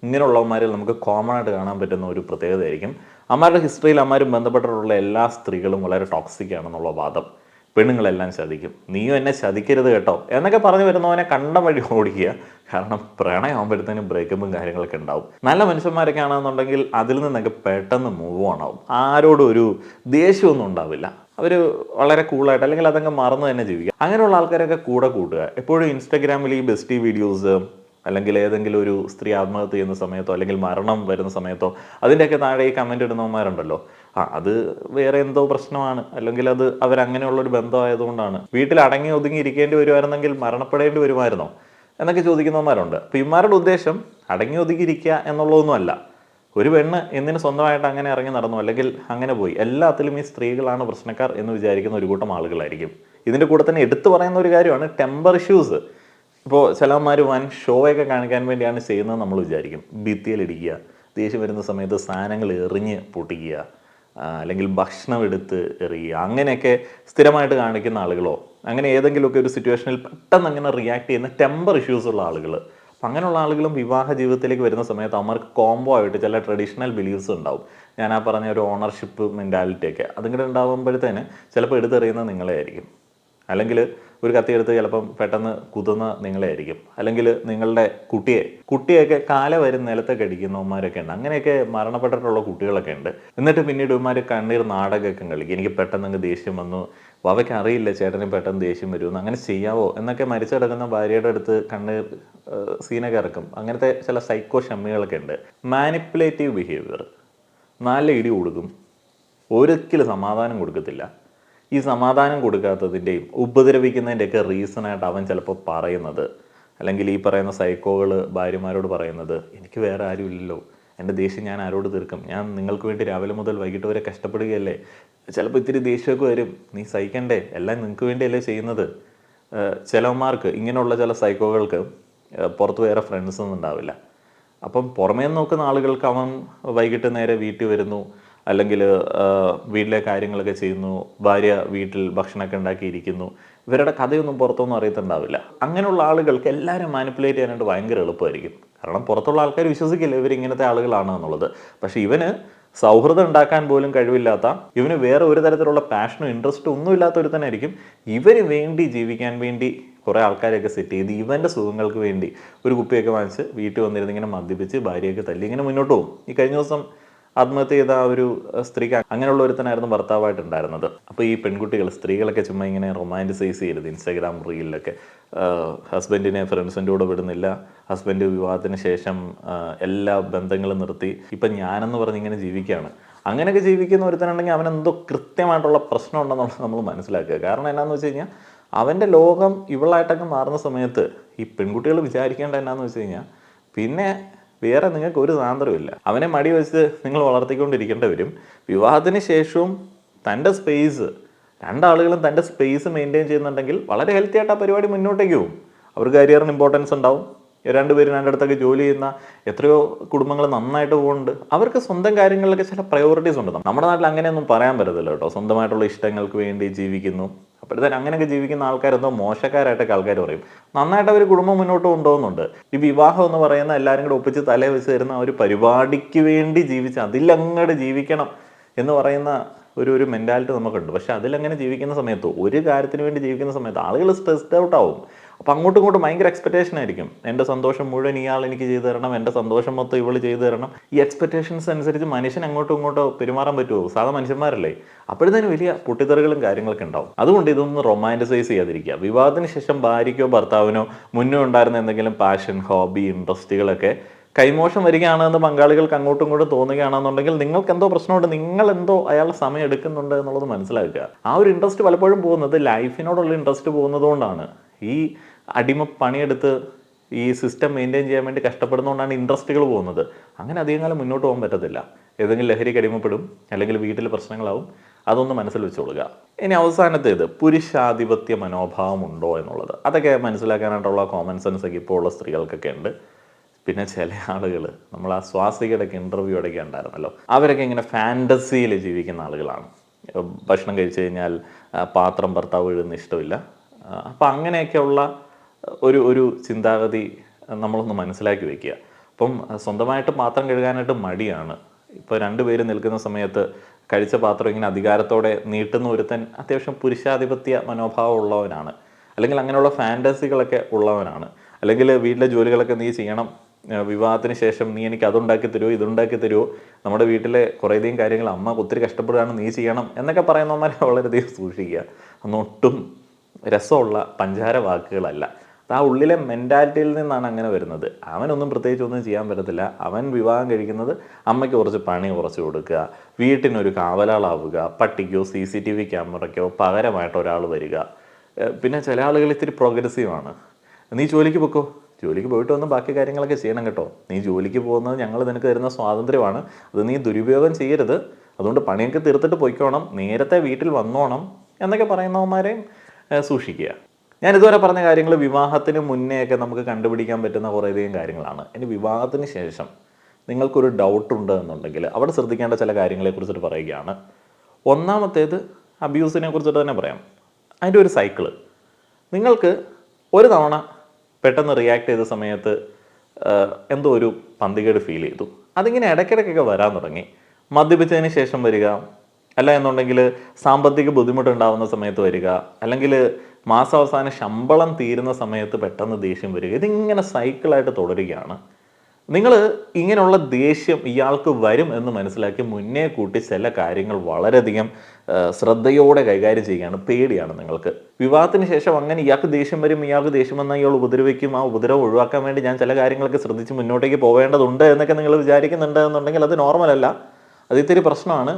ഇങ്ങനെയുള്ളവന്മാരിൽ നമുക്ക് കോമൺ ആയിട്ട് കാണാൻ പറ്റുന്ന ഒരു പ്രത്യേകതയായിരിക്കും. അമ്മമാരുടെ ഹിസ്റ്ററിയിൽ അമ്മമാരും ബന്ധപ്പെട്ടിട്ടുള്ള എല്ലാ സ്ത്രീകളും വളരെ ടോക്സിക് ആണെന്നുള്ള വാദം. പെണ്ണുങ്ങളെല്ലാം ചതിക്കും നീയും എന്നെ ചതിക്കരുത് കേട്ടോ. എന്നൊക്കെ പറഞ്ഞു വരുന്നവനെ കണ്ട വഴി ഓടിക്കുക. കാരണം പ്രണയമാകുമ്പോഴത്തേനും ബ്രേക്കപ്പും കാര്യങ്ങളൊക്കെ ഉണ്ടാവും. നല്ല മനുഷ്യന്മാരൊക്കെ ആണെന്നുണ്ടെങ്കിൽ അതിൽ നിന്നൊക്കെ പെട്ടെന്ന് മൂവ് ഓൺ ആവും. ആരോടും ഒരു ദേഷ്യമൊന്നും ഉണ്ടാവില്ല. അവർ വളരെ കൂളായിട്ട് അല്ലെങ്കിൽ അതങ്ങ് മറന്നു തന്നെ ജീവിക്കുക. അങ്ങനെയുള്ള ആൾക്കാരൊക്കെ കൂടെ കൂട്ടുക. എപ്പോഴും ഇൻസ്റ്റാഗ്രാമിൽ ഈ ബെസ്റ്റി വീഡിയോസ് അല്ലെങ്കിൽ ഏതെങ്കിലും ഒരു സ്ത്രീ ആത്മഹത്യ ചെയ്യുന്ന സമയത്തോ അല്ലെങ്കിൽ മരണം വരുന്ന സമയത്തോ അതിന്റെയൊക്കെ താഴെ ഈ കമന്റ് ഇടുന്നവന്മാരുണ്ടല്ലോ. ആ അത് വേറെ എന്തോ പ്രശ്നമാണ്. അല്ലെങ്കിൽ അത് അവരങ്ങനെയുള്ള ഒരു ബന്ധമായതുകൊണ്ടാണ്. വീട്ടിൽ അടങ്ങി ഒതുങ്ങി ഇരിക്കേണ്ടി വരുമായിരുന്നെങ്കിൽ മരണപ്പെടേണ്ടി വരുമായിരുന്നോ? എന്നൊക്കെ ചോദിക്കുന്നവന്മാരുണ്ട്. അപ്പം ഇമാരുടെ ഉദ്ദേശം അടങ്ങി ഒതുങ്ങി ഇരിക്കുക എന്നുള്ളതൊന്നുമല്ല. ഒരു പെണ്ണ് എന്തിനു സ്വന്തമായിട്ട് അങ്ങനെ ഇറങ്ങി നടന്നു? അല്ലെങ്കിൽ അങ്ങനെ പോയി. എല്ലാത്തിലും ഈ സ്ത്രീകളാണ് പ്രശ്നക്കാർ എന്ന് വിചാരിക്കുന്ന ഒരു കൂട്ടം ആളുകളായിരിക്കും. ഇതിന്റെ കൂടെ തന്നെ എടുത്തു പറയുന്ന ഒരു കാര്യമാണ് ടെമ്പർ ഇഷ്യൂസ് ഇപ്പോൾ ചിലന്മാർ വൻ ഷോയൊക്കെ കാണിക്കാൻ വേണ്ടിയാണ് ചെയ്യുന്നത് നമ്മൾ വിചാരിക്കും. ഭിത്തിയിലിടിക്കുക ദേഷ്യം വരുന്ന സമയത്ത് സാധനങ്ങൾ എറിഞ്ഞ് പൊട്ടിക്കുക അല്ലെങ്കിൽ ഭക്ഷണം എടുത്ത് എറിയുക അങ്ങനെയൊക്കെ സ്ഥിരമായിട്ട് കാണിക്കുന്ന ആളുകളോ അങ്ങനെ ഏതെങ്കിലുമൊക്കെ ഒരു സിറ്റുവേഷനിൽ പെട്ടെന്ന് അങ്ങനെ റിയാക്ട് ചെയ്യുന്ന ടെമ്പർ ഇഷ്യൂസ് ഉള്ള ആളുകൾ അപ്പം അങ്ങനെയുള്ള ആളുകളും വിവാഹ ജീവിതത്തിലേക്ക് വരുന്ന സമയത്ത് അവർക്ക് കോംബോ ആയിട്ട് ചില ട്രഡീഷണൽ ബിലീവ്സ് ഉണ്ടാവും. ഞാൻ ആ പറഞ്ഞ ഒരു ഓണർഷിപ്പ് മെന്റാലിറ്റിയൊക്കെ അതിങ്ങനെ ഉണ്ടാകുമ്പോഴത്തേന് ചിലപ്പോൾ എടുത്തെറിയുന്നത് നിങ്ങളെ ആയിരിക്കും അല്ലെങ്കിൽ ഒരു കത്തിയെടുത്ത് ചിലപ്പം പെട്ടെന്ന് കുതുന്ന നിങ്ങളെ ആയിരിക്കും അല്ലെങ്കിൽ നിങ്ങളുടെ കുട്ടിയെ കുട്ടിയൊക്കെ കാല വരും നിലത്തെ കടിക്കുന്നവന്മാരൊക്കെ ഉണ്ട്. അങ്ങനെയൊക്കെ മരണപ്പെട്ടിട്ടുള്ള കുട്ടികളൊക്കെ ഉണ്ട്. എന്നിട്ട് പിന്നീട് ഇവന്മാർ കണ്ണീർ നാടകമൊക്കെ കളിക്കും. എനിക്ക് പെട്ടെന്ന് അങ്ങ് ദേഷ്യം വന്നു. വവയ്ക്ക് അറിയില്ല ചേട്ടന് പെട്ടെന്ന് ദേഷ്യം വരുമെന്ന്. അങ്ങനെ ചെയ്യാവോ? എന്നൊക്കെ മരിച്ചു കിടക്കുന്ന ഭാര്യയുടെ അടുത്ത് കണ്ണീർ സീനൊക്കെ ഇറക്കും. അങ്ങനത്തെ ചില സൈക്കോ ഷമ്മികളൊക്കെ ഉണ്ട്. മാനിപ്പുലേറ്റീവ് ബിഹേവിയർ നല്ല ഇടി കൊടുക്കും ഒരിക്കലും സമാധാനം കൊടുക്കത്തില്ല. ഈ സമാധാനം കൊടുക്കാത്തതിന്റെയും ഉപദ്രവിക്കുന്നതിന്റെയൊക്കെ റീസണായിട്ട് അവൻ ചിലപ്പോൾ പറയുന്നത്. അല്ലെങ്കിൽ ഈ പറയുന്ന സൈക്കോകൾ ഭാര്യമാരോട് പറയുന്നത് എനിക്ക് വേറെ ആരും ഇല്ലല്ലോ. എന്റെ ദേഷ്യം ഞാൻ ആരോട് തീർക്കും? ഞാൻ നിങ്ങൾക്ക് വേണ്ടി രാവിലെ മുതൽ വൈകിട്ട് വരെ കഷ്ടപ്പെടുകയല്ലേ? ചിലപ്പോൾ ഇത്തിരി ദേഷ്യമൊക്കെ വരും. നീ സഹിക്കണ്ടേ? എല്ലാം നിങ്ങൾക്ക് വേണ്ടിയല്ലേ ചെയ്യുന്നത്. ഏഹ് ചിലന്മാർക്ക് ഇങ്ങനെയുള്ള ചില സൈക്കോകൾക്ക് പുറത്ത് വേറെ ഫ്രണ്ട്സ് ഒന്നും ഉണ്ടാവില്ല. അപ്പം പുറമേ നോക്കുന്ന ആളുകൾക്ക് അവൻ വൈകിട്ട് നേരെ വീട്ടിൽ വരുന്നു. അല്ലെങ്കിൽ വീട്ടിലെ കാര്യങ്ങളൊക്കെ ചെയ്യുന്നു ഭാര്യ വീട്ടിൽ ഭക്ഷണമൊക്കെ ഉണ്ടാക്കിയിരിക്കുന്നു. ഇവരുടെ കഥയൊന്നും പുറത്തൊന്നും അറിയത്തുണ്ടാവില്ല. അങ്ങനെയുള്ള ആളുകൾക്ക് എല്ലാവരും മാനിപ്പുലേറ്റ് ചെയ്യാനായിട്ട് ഭയങ്കര എളുപ്പമായിരിക്കും. കാരണം പുറത്തുള്ള ആൾക്കാർ വിശ്വസിക്കില്ല ഇവർ ഇങ്ങനത്തെ ആളുകളാണ് എന്നുള്ളത്. പക്ഷെ ഇവന് സൗഹൃദം ഉണ്ടാക്കാൻ പോലും കഴിവില്ലാത്ത ഇവന് വേറെ ഒരു തരത്തിലുള്ള പാഷനും ഇൻട്രസ്റ്റും ഒന്നും ഇല്ലാത്ത ഒരുത്തനായിരിക്കും ഇവന് വേണ്ടി ജീവിക്കാൻ വേണ്ടി കുറേ ആൾക്കാരെയൊക്കെ സെറ്റ് ചെയ്ത് ഇവന്റെ സുഖങ്ങൾക്ക് വേണ്ടി ഒരു കുപ്പിയൊക്കെ വാങ്ങിച്ച് വീട്ടിൽ വന്നിരുന്ന് ഇങ്ങനെ മദ്യപിച്ച് ഭാര്യയൊക്കെ തല്ലി ഇങ്ങനെ മുന്നോട്ട് പോകും. ഈ കഴിഞ്ഞ ദിവസം ആത്മഹത്യ ചെയ്ത ആ ഒരു സ്ത്രീക്ക് അങ്ങനെയുള്ള ഒരുത്തനായിരുന്നു ഭർത്താവായിട്ടുണ്ടായിരുന്നത്. അപ്പോൾ ഈ പെൺകുട്ടികൾ സ്ത്രീകളൊക്കെ ചുമ്മാ ഇങ്ങനെ റൊമാന്റിസൈസ് ചെയ്യരുത് ഇൻസ്റ്റാഗ്രാം റീലിലൊക്കെ. ഹസ്ബൻഡിനെ ഫ്രണ്ട്സിന്റെ കൂടെ വിടുന്നില്ല. ഹസ്ബൻഡ് വിവാഹത്തിന് ശേഷം എല്ലാ ബന്ധങ്ങളും നിർത്തി. ഇപ്പം ഞാനെന്ന് പറഞ്ഞ് ഇങ്ങനെ ജീവിക്കുകയാണ്. അങ്ങനെയൊക്കെ ജീവിക്കുന്ന ഒരുത്തനുണ്ടെങ്കിൽ അവനെന്തോ കൃത്യമായിട്ടുള്ള പ്രശ്നം ഉണ്ടെന്നുള്ളത് നമ്മൾ മനസ്സിലാക്കുക. കാരണം എന്നാന്ന് വെച്ച് കഴിഞ്ഞാൽ അവന്റെ ലോകം ഇവളായിട്ടൊക്കെ മാറുന്ന സമയത്ത് ഈ പെൺകുട്ടികൾ വിചാരിക്കേണ്ട എന്നാന്ന് വെച്ച് കഴിഞ്ഞാൽ പിന്നെ വേറെ നിങ്ങൾക്ക് ഒരു സാന്ദ്രമില്ല അവനെ മടി വെച്ച് നിങ്ങൾ വളർത്തിക്കൊണ്ടിരിക്കേണ്ടി വരും. വിവാഹത്തിന് ശേഷവും തന്റെ സ്പേസ് രണ്ടാളുകളും തന്റെ സ്പേസ് മെയിന്റെയിൻ ചെയ്യുന്നുണ്ടെങ്കിൽ വളരെ ഹെൽത്തി ആയിട്ട് ആ പരിപാടി മുന്നോട്ടേക്ക് പോകും. അവർക്ക് കരിയറിന് ഇമ്പോർട്ടൻസ് ഉണ്ടാവും. രണ്ടുപേരും രണ്ടിടത്തൊക്കെ ജോലി ചെയ്യുന്ന എത്രയോ കുടുംബങ്ങൾ നന്നായിട്ട് പോകുന്നുണ്ട്. അവർക്ക് സ്വന്തം കാര്യങ്ങളിലൊക്കെ ചില പ്രയോറിറ്റീസ് ഉണ്ട്. നമ്മുടെ നാട്ടിൽ അങ്ങനെയൊന്നും പറയാൻ പറ്റത്തില്ല കേട്ടോ. സ്വന്തമായിട്ടുള്ള ഇഷ്ടങ്ങൾക്ക് വേണ്ടി ജീവിക്കുന്നു. അപ്പോഴത്തേന് അങ്ങനെയൊക്കെ ജീവിക്കുന്ന ആൾക്കാരെന്തോ മോശക്കാരായിട്ടൊക്കെ ആൾക്കാർ പറയും. നന്നായിട്ട് അവർ കുടുംബം മുന്നോട്ട് കൊണ്ടുപോകുന്നുണ്ട്. ഈ വിവാഹം എന്ന് പറയുന്ന എല്ലാവരും കൂടെ ഒപ്പിച്ച് തലേ വെച്ച് തരുന്ന ഒരു പരിപാടിക്ക് വേണ്ടി ജീവിച്ച് അതിലങ്ങോട്ട് ജീവിക്കണം എന്ന് പറയുന്ന ഒരു ഒരു മെന്റാലിറ്റി നമുക്കുണ്ട്. പക്ഷെ അതിലങ്ങനെ ജീവിക്കുന്ന സമയത്ത് ഒരു കാര്യത്തിന് വേണ്ടി ജീവിക്കുന്ന സമയത്ത് ആളുകൾ സ്ട്രെസ്ഡ് ഔട്ട് ആവും. അപ്പം അങ്ങോട്ടും ഇങ്ങോട്ടും ഭയങ്കര എക്സ്പെക്റ്റേഷൻ ആയിരിക്കും. എന്റെ സന്തോഷം മുഴുവൻ ഇയാൾ എനിക്ക് ചെയ്തു തരണം. എന്റെ സന്തോഷം മൊത്തം ഇവൾ ചെയ്തു തരണം. ഈ എക്സ്പെക്റ്റേഷൻസ് അനുസരിച്ച് മനുഷ്യൻ അങ്ങോട്ടും ഇങ്ങോട്ടോ പെരുമാറാൻ പറ്റുമോ? സാധാ മനുഷ്യന്മാരല്ലേ? അപ്പോഴത്തേനും വലിയ പൊട്ടിത്തെറികളും കാര്യങ്ങളൊക്കെ ഉണ്ടാവും. അതുകൊണ്ട് ഇതൊന്നും റൊമാന്റിസൈസ് ചെയ്യാതിരിക്കുക. വിവാഹത്തിന് ശേഷം ഭാര്യയ്ക്കോ ഭർത്താവിനോ മുന്നേ ഉണ്ടായിരുന്ന എന്തെങ്കിലും പാഷൻ ഹോബി ഇൻട്രസ്റ്റുകളൊക്കെ കൈമോശം വരികയാണെന്ന് പങ്കാളികൾക്ക് അങ്ങോട്ടും ഇങ്ങോട്ടും തോന്നുകയാണെന്നുണ്ടെങ്കിൽ നിങ്ങൾക്ക് എന്തോ പ്രശ്നമുണ്ട്. നിങ്ങൾ എന്തോ അയാളുടെ സമയം എടുക്കുന്നുണ്ട് എന്നുള്ളത് മനസ്സിലാക്കുക. ആ ഒരു ഇൻട്രസ്റ്റ് പലപ്പോഴും പോകുന്നത് ലൈഫിനോടുള്ള ഇൻട്രസ്റ്റ് പോകുന്നതുകൊണ്ടാണ്. ഈ അടിമ പണിയെടുത്ത് ഈ സിസ്റ്റം മെയിന്റെയിൻ ചെയ്യാൻ വേണ്ടി കഷ്ടപ്പെടുന്നതുകൊണ്ടാണ് ഇൻട്രസ്റ്റുകൾ പോകുന്നത്. അങ്ങനെ അധികം കാലം മുന്നോട്ട് പോകാൻ പറ്റത്തില്ല. ഏതെങ്കിലും ലഹരിക്ക് അടിമപ്പെടും അല്ലെങ്കിൽ വീട്ടിൽ പ്രശ്നങ്ങളാവും അതൊന്ന് മനസ്സിൽ വെച്ചോളുക. ഇനി അവസാനത്തേത് പുരുഷാധിപത്യ മനോഭാവം ഉണ്ടോ എന്നുള്ളത്. അതൊക്കെ മനസ്സിലാക്കാനായിട്ടുള്ള കോമൺ സെൻസ് ഒക്കെ ഇപ്പോൾ ഉള്ള സ്ത്രീകൾക്കൊക്കെ ഉണ്ട്. പിന്നെ ചില ആളുകൾ നമ്മൾ ആ സ്വാസികയുടെയൊക്കെ ഇന്റർവ്യൂ ഇടയ്ക്ക് ഉണ്ടായിരുന്നല്ലോ അവരൊക്കെ ഇങ്ങനെ ഫാന്റസിയിൽ ജീവിക്കുന്ന ആളുകളാണ്. ഭക്ഷണം കഴിച്ചു കഴിഞ്ഞാൽ പാത്രം ഭർത്താവ് എഴുതുന്ന ഇഷ്ടമില്ല. അപ്പം അങ്ങനെയൊക്കെയുള്ള ഒരു ഒരു ചിന്താഗതി നമ്മളൊന്ന് മനസ്സിലാക്കി വെക്കുക. അപ്പം സ്വന്തമായിട്ട് പാത്രം കഴുകാനായിട്ട് മടിയാണ്. ഇപ്പോൾ രണ്ടുപേര് നിൽക്കുന്ന സമയത്ത് കഴിച്ച പാത്രം ഇങ്ങനെ അധികാരത്തോടെ നീട്ടുന്ന ഒരുത്തൻ അത്യാവശ്യം പുരുഷാധിപത്യ മനോഭാവം ഉള്ളവനാണ്. അല്ലെങ്കിൽ അങ്ങനെയുള്ള ഫാന്റസികളൊക്കെ ഉള്ളവനാണ്. അല്ലെങ്കിൽ വീട്ടിലെ ജോലികളൊക്കെ നീ ചെയ്യണം വിവാഹത്തിന് ശേഷം നീ എനിക്ക് അതുണ്ടാക്കി തരുമോ ഇതുണ്ടാക്കി തരുമോ നമ്മുടെ വീട്ടിലെ കുറേയധികം കാര്യങ്ങൾ അമ്മ ഒത്തിരി കഷ്ടപ്പെടുകയാണ് നീ ചെയ്യണം എന്നൊക്കെ പറയുന്നവന്മാരെ വളരെയധികം സൂക്ഷിക്കുക. അന്നൊട്ടും രസമുള്ള പഞ്ചാര വാക്കുകളല്ല. ആ ഉള്ളിലെ മെന്റാലിറ്റിയിൽ നിന്നാണ് അങ്ങനെ വരുന്നത്. അവനൊന്നും പ്രത്യേകിച്ച് ഒന്നും ചെയ്യാൻ പറ്റത്തില്ല. അവൻ വിവാഹം കഴിക്കുന്നത് അമ്മയ്ക്ക് കുറച്ച് പണി കുറച്ച് കൊടുക്കുക വീട്ടിനൊരു കാവലാളാവുക പട്ടിക്കോ സി സി ടി വി ക്യാമറയ്ക്കോ പകരമായിട്ട് ഒരാൾ വരിക. പിന്നെ ചില ആളുകൾ ഇത്തിരി പ്രോഗ്രസീവാണ് നീ ജോലിക്ക് പൊക്കോ? ജോലിക്ക് പോയിട്ട് വന്ന് ബാക്കി കാര്യങ്ങളൊക്കെ ചെയ്യണം കേട്ടോ. നീ ജോലിക്ക് പോകുന്നത് ഞങ്ങൾ നിനക്ക് തരുന്ന സ്വാതന്ത്ര്യമാണ്. അത് നീ ദുരുപയോഗം ചെയ്യരുത്. അതുകൊണ്ട് പണിയൊക്കെ തീർത്തിട്ട് പൊയ്ക്കോണം. നേരത്തെ വീട്ടിൽ വന്നോണം എന്നൊക്കെ പറയുന്നവന്മാരെയും സൂക്ഷിക്കുക. ഞാൻ ഇതുവരെ പറഞ്ഞ കാര്യങ്ങൾ വിവാഹത്തിന് മുന്നേ ഒക്കെ നമുക്ക് കണ്ടുപിടിക്കാൻ പറ്റുന്ന കുറേയധികം കാര്യങ്ങളാണ്. ഇനി വിവാഹത്തിന് ശേഷം നിങ്ങൾക്കൊരു ഡൗട്ട് ഉണ്ട് എന്നുണ്ടെങ്കിൽ അവിടെ ശ്രദ്ധിക്കേണ്ട ചില കാര്യങ്ങളെക്കുറിച്ചിട്ട് പറയുകയാണ്. ഒന്നാമത്തേത് അബ്യൂസിനെ കുറിച്ചിട്ട് തന്നെ പറയാം. അതിന്റെ ഒരു സൈക്കിൾ നിങ്ങൾക്ക് ഒരു തവണ പെട്ടെന്ന് റിയാക്ട് ചെയ്ത സമയത്ത് എന്തോ ഒരു പന്തികേട് ഫീൽ ചെയ്തു. അതിങ്ങനെ ഇടയ്ക്കിടയ്ക്കൊക്കെ വരാൻ തുടങ്ങി. മദ്യപിച്ചതിന് ശേഷം വരിക അല്ല എന്നുണ്ടെങ്കിൽ സാമ്പത്തിക ബുദ്ധിമുട്ടുണ്ടാവുന്ന സമയത്ത് വരിക അല്ലെങ്കിൽ മാസാവസാനം ശമ്പളം തീരുന്ന സമയത്ത് പെട്ടെന്ന് ദേഷ്യം വരിക ഇതിങ്ങനെ സൈക്കിളായിട്ട് തുടരുകയാണ്. നിങ്ങൾ ഇങ്ങനെയുള്ള ദേഷ്യം ഇയാൾക്ക് വരും എന്ന് മനസ്സിലാക്കി മുന്നേ കൂട്ടി ചില കാര്യങ്ങൾ വളരെയധികം ശ്രദ്ധയോടെ കൈകാര്യം ചെയ്യുകയാണ് പേടിയാണ് നിങ്ങൾക്ക്. വിവാഹത്തിന് ശേഷം അങ്ങനെ ഇയാൾക്ക് ദേഷ്യം വരും ഇയാൾക്ക് ദേഷ്യം വന്നാൽ ഇയാൾ ഉപദ്രവിക്കും ആ ഉപദ്രവം ഒഴിവാക്കാൻ വേണ്ടി ഞാൻ ചില കാര്യങ്ങളൊക്കെ ശ്രദ്ധിച്ച് മുന്നോട്ടേക്ക് പോവേണ്ടതുണ്ട് എന്നൊക്കെ നിങ്ങൾ വിചാരിക്കുന്നുണ്ട് എന്നുണ്ടെങ്കിൽ അത് നോർമലല്ല അത് ഇത്തിരി പ്രശ്നമാണ്.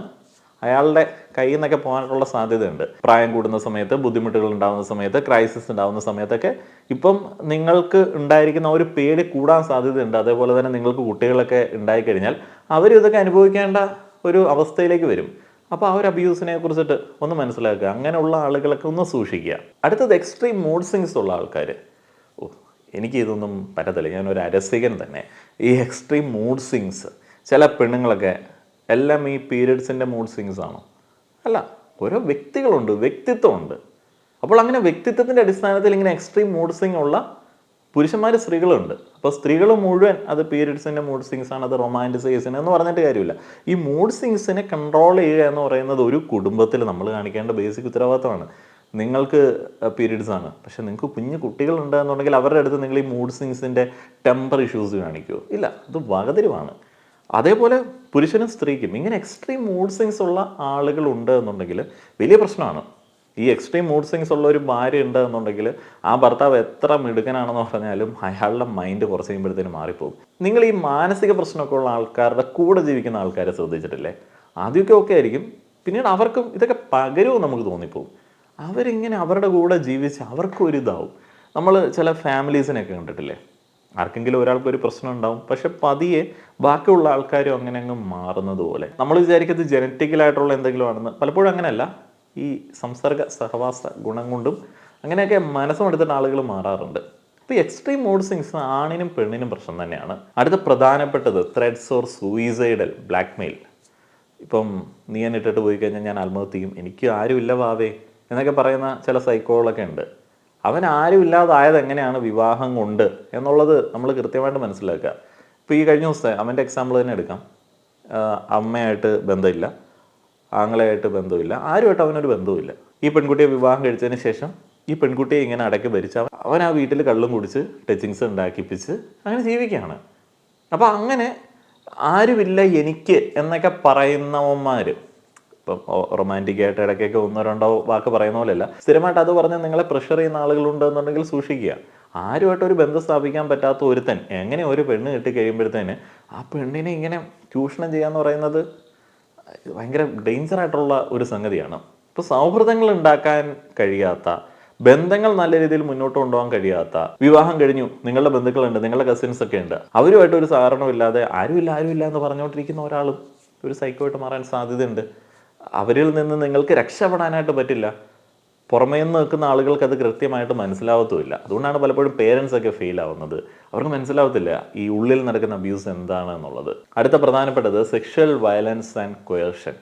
അയാളുടെ കയ്യിൽ നിന്നൊക്കെ പോകാനുള്ള സാധ്യതയുണ്ട്. പ്രായം കൂടുന്ന സമയത്ത് ബുദ്ധിമുട്ടുകൾ ഉണ്ടാകുന്ന സമയത്ത് ക്രൈസിസ് ഉണ്ടാകുന്ന സമയത്തൊക്കെ ഇപ്പം നിങ്ങൾക്ക് ഉണ്ടായിരിക്കുന്ന ഒരു പേടി കൂടാൻ സാധ്യതയുണ്ട്. അതേപോലെ തന്നെ നിങ്ങൾക്ക് കുട്ടികളൊക്കെ ഉണ്ടായിക്കഴിഞ്ഞാൽ അവർ ഇതൊക്കെ അനുഭവിക്കേണ്ട ഒരു അവസ്ഥയിലേക്ക് വരും. അപ്പോൾ ആ ഒരു അബ്യൂസിനെ കുറിച്ചിട്ട് ഒന്ന് മനസ്സിലാക്കുക. അങ്ങനെയുള്ള ആളുകളൊക്കെ ഒന്ന് സൂക്ഷിക്കുക. അടുത്തത് എക്സ്ട്രീം മൂഡ് സിങ്സ് ഉള്ള ആൾക്കാർ ഓ എനിക്ക് ഇതൊന്നും പറ്റത്തില്ല. ഞാനൊരു അരസികൻ തന്നെ. ഈ എക്സ്ട്രീം മൂഡ് സിങ്സ് ചില പെണ്ണുങ്ങളൊക്കെ എല്ലാം ഈ പീരിയഡ്സിന്റെ മൂഡ് സ്വിങ്സ് ആണോ. അല്ല ഓരോ വ്യക്തികളുണ്ട് വ്യക്തിത്വമുണ്ട്. അപ്പോൾ അങ്ങനെ വ്യക്തിത്വത്തിന്റെ അടിസ്ഥാനത്തിൽ ഇങ്ങനെ എക്സ്ട്രീം മൂഡ് സ്വിങ് ഉള്ള പുരുഷന്മാർ സ്ത്രീകളുണ്ട്. അപ്പോൾ സ്ത്രീകൾ മുഴുവൻ അത് പീരിയഡ്സിന്റെ മൂഡ് സ്വിങ്സ് ആണ് അത് റൊമാന്റിസൈസിന് എന്ന് പറഞ്ഞിട്ട് കാര്യമില്ല. ഈ മൂഡ് സ്വിങ്സിനെ കൺട്രോൾ ചെയ്യുക എന്ന് പറയുന്നത് ഒരു കുടുംബത്തിൽ നമ്മൾ കാണിക്കേണ്ട ബേസിക് ഉത്തരവാദിത്തമാണ്. നിങ്ങൾക്ക് പീരീഡ്സ് ആണ്. പക്ഷെ നിങ്ങൾക്ക് കുഞ്ഞു കുട്ടികളുണ്ട് എന്നുണ്ടെങ്കിൽ അവരുടെ അടുത്ത് നിങ്ങൾ ഈ മൂഡ് സ്വിങ്സിന്റെ ടെമ്പർ ഇഷ്യൂസ് കാണിക്കുമോ ഇല്ല അത് വകതിരിവാണ്. അതേപോലെ പുരുഷനും സ്ത്രീക്കും ഇങ്ങനെ എക്സ്ട്രീം മൂഡ് സിങ്സ് ഉള്ള ആളുകൾ ഉണ്ട് എന്നുണ്ടെങ്കിൽ വലിയ പ്രശ്നമാണ്. ഈ എക്സ്ട്രീം മൂഡ് സിങ്സ് ഉള്ള ഒരു ഭാര്യ ഉണ്ട് എന്നുണ്ടെങ്കിൽ ആ ഭർത്താവ് എത്ര മിടുക്കനാണെന്ന് പറഞ്ഞാലും അയാളുടെ മൈൻഡ് കുറച്ച് കഴിയുമ്പോഴത്തേന് മാറിപ്പോകും. നിങ്ങൾ ഈ മാനസിക പ്രശ്നമൊക്കെ ഉള്ള ആൾക്കാരുടെ കൂടെ ജീവിക്കുന്ന ആൾക്കാരെ ശ്രദ്ധിച്ചിട്ടില്ലേ? ആദ്യമൊക്കെ ഓക്കെ ആയിരിക്കും. പിന്നീട് അവർക്കും ഇതൊക്കെ പകരവും നമുക്ക് തോന്നിപ്പോകും. അവരിങ്ങനെ അവരുടെ കൂടെ ജീവിച്ച് അവർക്കും ഒരു ഇതാവും. നമ്മൾ ചില ഫാമിലീസിനെയൊക്കെ കണ്ടിട്ടില്ലേ? ആർക്കെങ്കിലും ഒരാൾക്ക് ഒരു പ്രശ്നം ഉണ്ടാവും. പക്ഷെ പതിയെ ബാക്കിയുള്ള ആൾക്കാരും അങ്ങനെ അങ്ങ് മാറുന്നത് പോലെ. നമ്മൾ വിചാരിക്കുന്നത് ജനറ്റിക്കലായിട്ടുള്ള എന്തെങ്കിലും ആണെന്ന് പലപ്പോഴും അങ്ങനെയല്ല. ഈ സംസർഗ സഹവാസ ഗുണം കൊണ്ടും അങ്ങനെയൊക്കെ മനസ്സുമെടുത്തിട്ട് ആളുകൾ മാറാറുണ്ട്. അപ്പോൾ എക്സ്ട്രീം മോഡ് സിങ്സ് ആണിനും പെണ്ണിനും പ്രശ്നം തന്നെയാണ്. അടുത്ത പ്രധാനപ്പെട്ടത് ത്രെഡ്സ് ഓർ സൂയിസൈഡൽ ബ്ലാക്ക്മെയിൽ ഇപ്പം നീ എന്നെ ഇട്ടിട്ട് പോയി കഴിഞ്ഞാൽ ഞാൻ ആത്മഹത്യ ചെയ്യും എനിക്ക് ആരുമില്ല വാവേ എന്നൊക്കെ പറയുന്ന ചില സൈക്കോളൊക്കെ ഉണ്ട്. അവൻ ആരും ഇല്ലാതായത് എങ്ങനെയാണ് വിവാഹം കൊണ്ട് എന്നുള്ളത് നമ്മൾ കൃത്യമായിട്ട് മനസ്സിലാക്കുക. ഇപ്പോൾ ഈ കഴിഞ്ഞ ദിവസത്തെ അവന്റെ എക്സാമ്പിൾ തന്നെ എടുക്കാം. അമ്മയായിട്ട് ബന്ധമില്ല ആങ്ങളെയായിട്ട് ബന്ധമില്ല ആരുമായിട്ട് അവനൊരു ബന്ധവുമില്ല. ഈ പെൺകുട്ടിയെ വിവാഹം കഴിച്ചതിന് ശേഷം ഈ പെൺകുട്ടിയെ ഇങ്ങനെ അടക്കി ഭരിച്ച് അവൻ ആ വീട്ടിൽ കള്ളും കുടിച്ച് ടച്ചിങ്സ് ഉണ്ടാക്കിപ്പിച്ച് അങ്ങനെ ജീവിക്കുകയാണ്. അപ്പോൾ അങ്ങനെ ആരുമില്ല എനിക്ക് എന്നൊക്കെ പറയുന്നവന്മാർ ഇപ്പം റൊമാന്റിക് ആയിട്ട് ഇടയ്ക്കൊക്കെ ഒന്നോ രണ്ടോ വാക്ക് പറയുന്ന പോലെയല്ല. സ്ഥിരമായിട്ട് അത് പറഞ്ഞ് നിങ്ങളെ പ്രഷർ ചെയ്യുന്ന ആളുകളുണ്ടെന്നുണ്ടെങ്കിൽ സൂക്ഷിക്കുക. ആരുമായിട്ട് ഒരു ബന്ധം സ്ഥാപിക്കാൻ പറ്റാത്ത ഒരുത്തൻ എങ്ങനെ ഒരു പെണ്ണ് കിട്ടി കഴിയുമ്പോഴത്തേന് ആ പെണ്ണിനെ ഇങ്ങനെ ചൂഷണം ചെയ്യാന്ന് പറയുന്നത് ഭയങ്കര ഡേഞ്ചർ ആയിട്ടുള്ള ഒരു സംഗതിയാണ്. ഇപ്പോൾ സൗഹൃദങ്ങൾ ഉണ്ടാക്കാൻ കഴിയാത്ത ബന്ധങ്ങൾ നല്ല രീതിയിൽ മുന്നോട്ട് കൊണ്ടുപോകാൻ കഴിയാത്ത വിവാഹം കഴിഞ്ഞു നിങ്ങളുടെ ബന്ധുക്കളുണ്ട് നിങ്ങളുടെ കസിൻസ് ഒക്കെ ഉണ്ട്. അവരുമായിട്ട് ഒരു സഹകരണമില്ലാതെ ആരുമില്ല ആരുമില്ല എന്ന് പറഞ്ഞുകൊണ്ടിരിക്കുന്ന ഒരാളും ഒരു സൈക്കോയിട്ട് മാറാൻ സാധ്യതയുണ്ട്. അവരിൽ നിന്ന് നിങ്ങൾക്ക് രക്ഷപ്പെടാനായിട്ട് പറ്റില്ല. പുറമേ നിന്ന് നിൽക്കുന്ന ആളുകൾക്ക് അത് കൃത്യമായിട്ട് മനസ്സിലാവത്തുമില്ല. അതുകൊണ്ടാണ് പലപ്പോഴും പേരൻസ് ഒക്കെ ഫെയിൽ ആവുന്നത്. അവർക്ക് മനസ്സിലാവത്തില്ല ഈ ഉള്ളിൽ നടക്കുന്ന അബ്യൂസ് എന്താണ് എന്നുള്ളത് അടുത്ത പ്രധാനപ്പെട്ടത് സെക്ഷൽ വയലൻസ് ആൻഡ് കൊയർഷൻ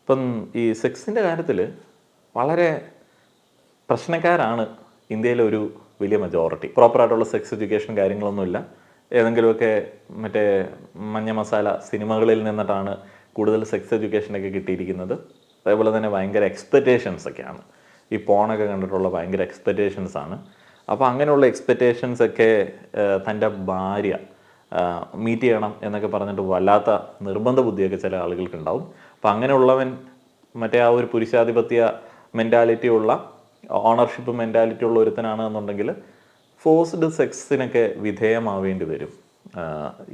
ഇപ്പം ഈ സെക്സിന്റെ കാര്യത്തിൽ വളരെ പ്രശ്നക്കാരാണ് ഇന്ത്യയിലെ ഒരു വലിയ മെജോറിറ്റി പ്രോപ്പറായിട്ടുള്ള സെക്സ് എഡ്യൂക്കേഷൻ കാര്യങ്ങളൊന്നുമില്ല. ഏതെങ്കിലുമൊക്കെ മറ്റേ മഞ്ഞ മസാല സിനിമകളിൽ നിന്നിട്ടാണ് കൂടുതൽ സെക്സ് എഡ്യൂക്കേഷനൊക്കെ കിട്ടിയിരിക്കുന്നത്. അതേപോലെ തന്നെ ഭയങ്കര എക്സ്പെക്റ്റേഷൻസ് ഒക്കെയാണ്. ഈ പോണൊക്കെ കണ്ടിട്ടുള്ള ഭയങ്കര എക്സ്പെക്റ്റേഷൻസ് ആണ്. അപ്പോൾ അങ്ങനെയുള്ള എക്സ്പെക്റ്റേഷൻസ് ഒക്കെ തന്റെ ഭാര്യ മീറ്റ് ചെയ്യണം എന്നൊക്കെ പറഞ്ഞിട്ട് വല്ലാത്ത നിർബന്ധ ബുദ്ധിയൊക്കെ ചില ആളുകൾക്ക് ഉണ്ടാവും അപ്പോൾ അങ്ങനെയുള്ളവൻ മറ്റേ ആ ഒരു പുരുഷാധിപത്യ മെന്റാലിറ്റി ഉള്ള ഓണർഷിപ്പ് മെന്റാലിറ്റി ഉള്ള ഒരുത്തനാണ് എന്നുണ്ടെങ്കിൽ ഫോഴ്സ്ഡ് സെക്സിനൊക്കെ വിധേയമാവേണ്ടി വരും.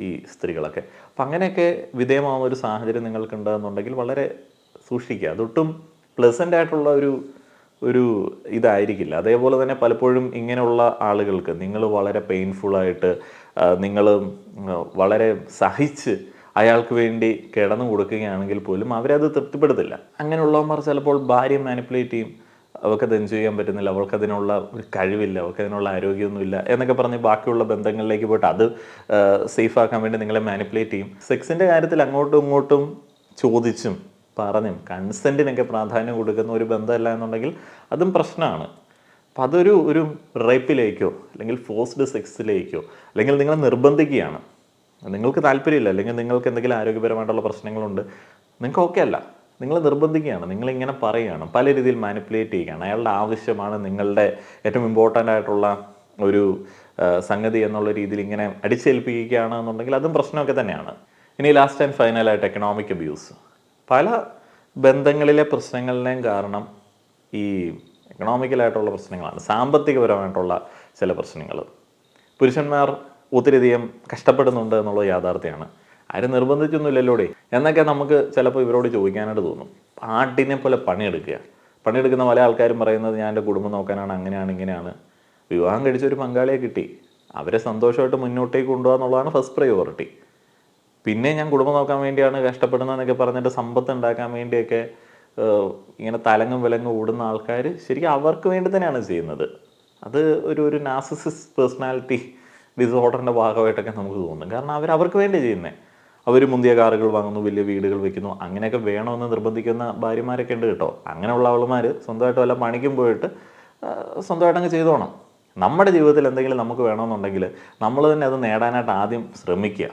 ഈ സ്ത്രീകളൊക്കെ. അപ്പം അങ്ങനെയൊക്കെ വിധേയമാവുന്ന ഒരു സാഹചര്യം നിങ്ങൾക്കുണ്ടെന്നുണ്ടെങ്കിൽ വളരെ സൂക്ഷിക്കുക. അതൊട്ടും പ്ലസന്റ് ആയിട്ടുള്ള ഒരു ഒരു ഇതായിരിക്കില്ല. അതേപോലെ തന്നെ പലപ്പോഴും ഇങ്ങനെയുള്ള ആളുകൾക്ക് നിങ്ങൾ വളരെ പെയിൻഫുള്ളായിട്ട് നിങ്ങൾ വളരെ സഹിച്ച് അയാൾക്ക് വേണ്ടി കിടന്നു കൊടുക്കുകയാണെങ്കിൽ പോലും അവരത് തൃപ്തിപ്പെടുത്തില്ല. അങ്ങനെയുള്ളവന്മാർ ചിലപ്പോൾ ഭാര്യ മാനിപ്പുലേറ്റ് ചെയ്യും അവൾക്കത് എൻജോയ് ചെയ്യാൻ പറ്റുന്നില്ല അവൾക്കതിനുള്ള കഴിവില്ല അവൾക്കതിനുള്ള ആരോഗ്യമൊന്നുമില്ല എന്നൊക്കെ പറഞ്ഞ് ബാക്കിയുള്ള ബന്ധങ്ങളിലേക്ക് പോയിട്ട് അത് സേഫ് ആക്കാൻ വേണ്ടി നിങ്ങളെ മാനിപ്പുലേറ്റ് ചെയ്യും. സെക്സിന്റെ കാര്യത്തിൽ അങ്ങോട്ടും ഇങ്ങോട്ടും ചോദിച്ചും പറഞ്ഞും കൺസെന്റിനൊക്കെ പ്രാധാന്യം കൊടുക്കുന്ന ഒരു ബന്ധമല്ല എന്നുണ്ടെങ്കിൽ അതും പ്രശ്നമാണ്. അപ്പം അതൊരു ഒരു റേപ്പിലേക്കോ അല്ലെങ്കിൽ ഫോഴ്സ്ഡ് സെക്സിലേക്കോ അല്ലെങ്കിൽ നിങ്ങളെ നിർബന്ധിക്കുകയാണ്. നിങ്ങൾക്ക് താല്പര്യമില്ല അല്ലെങ്കിൽ നിങ്ങൾക്ക് എന്തെങ്കിലും ആരോഗ്യപരമായിട്ടുള്ള പ്രശ്നങ്ങളുണ്ട് നിങ്ങൾക്ക് ഓക്കെ അല്ല. നിങ്ങൾ നിർബന്ധിക്കുകയാണ് നിങ്ങളിങ്ങനെ പറയുകയാണ് പല രീതിയിൽ മാനിപ്പുലേറ്റ് ചെയ്യുകയാണ്. അയാളുടെ ആവശ്യമാണ് നിങ്ങളുടെ ഏറ്റവും ഇമ്പോർട്ടന്റ് ആയിട്ടുള്ള ഒരു സംഗതി എന്നുള്ള രീതിയിൽ ഇങ്ങനെ അടിച്ചേൽപ്പിക്കുകയാണ് എന്നുണ്ടെങ്കിൽ അതും പ്രശ്നമൊക്കെ തന്നെയാണ്. ഇനി ലാസ്റ്റ് ആൻഡ് ഫൈനലായിട്ട് എക്കണോമിക് അബ്യൂസ് പല ബന്ധങ്ങളിലെ പ്രശ്നങ്ങളുടെയും കാരണം ഈ എക്കണോമിക്കലായിട്ടുള്ള പ്രശ്നങ്ങളാണ്. സാമ്പത്തികപരമായിട്ടുള്ള ചില പ്രശ്നങ്ങൾ പുരുഷന്മാർ ഒത്തിരിയധികം കഷ്ടപ്പെടുന്നുണ്ട് എന്നുള്ള യാഥാർത്ഥ്യമാണ്. ആരും നിർബന്ധിച്ചൊന്നുമില്ലല്ലോടെ. എന്നൊക്കെ നമുക്ക് ചിലപ്പോൾ ഇവരോട് ചോദിക്കാനായിട്ട് തോന്നും. ആട്ടിനെ പോലെ പണിയെടുക്കുക. പണിയെടുക്കുന്ന പല ആൾക്കാരും പറയുന്നത് ഞാൻ എന്റെ കുടുംബം നോക്കാനാണ് അങ്ങനെയാണ് ഇങ്ങനെയാണ്. വിവാഹം കഴിച്ച ഒരു പങ്കാളിയെ കിട്ടി. അവരെ സന്തോഷമായിട്ട് മുന്നോട്ടേക്ക് കൊണ്ടുപോകുക എന്നുള്ളതാണ് ഫസ്റ്റ് പ്രയോറിറ്റി പിന്നെ ഞാൻ കുടുംബം നോക്കാൻ വേണ്ടിയാണ് കഷ്ടപ്പെടുന്നതെന്നൊക്കെ പറഞ്ഞിട്ട് സമ്പത്ത് ഉണ്ടാക്കാൻ വേണ്ടിയൊക്കെ ഇങ്ങനെ തലങ്ങും വിലങ്ങും ഓടുന്ന ആൾക്കാർ ശരിക്കും അവർക്ക് വേണ്ടി തന്നെയാണ് ചെയ്യുന്നത്. അത് ഒരു ഒരു നാസിസിസ് പേഴ്സണാലിറ്റി ഡിസോർഡറിന്റെ ഭാഗമായിട്ടൊക്കെ നമുക്ക് തോന്നും. കാരണം അവർ അവർക്ക് വേണ്ടി ചെയ്യുന്നത് അവർ മുന്തിയ കാറുകൾ വാങ്ങുന്നു വലിയ വീടുകൾ വെക്കുന്നു. അങ്ങനെയൊക്കെ വേണമെന്ന് നിർബന്ധിക്കുന്ന ഭാര്യമാരൊക്കെ ഉണ്ട് കേട്ടോ. അങ്ങനെയുള്ള അവളുമാർ സ്വന്തമായിട്ട് വല്ല പണിക്കും പോയിട്ട് സ്വന്തമായിട്ട് അങ്ങ് ചെയ്തോണം നമ്മുടെ ജീവിതത്തിൽ എന്തെങ്കിലും നമുക്ക് വേണമെന്നുണ്ടെങ്കിൽ നമ്മൾ തന്നെ അത് നേടാനായിട്ട് ആദ്യം ശ്രമിക്കുക.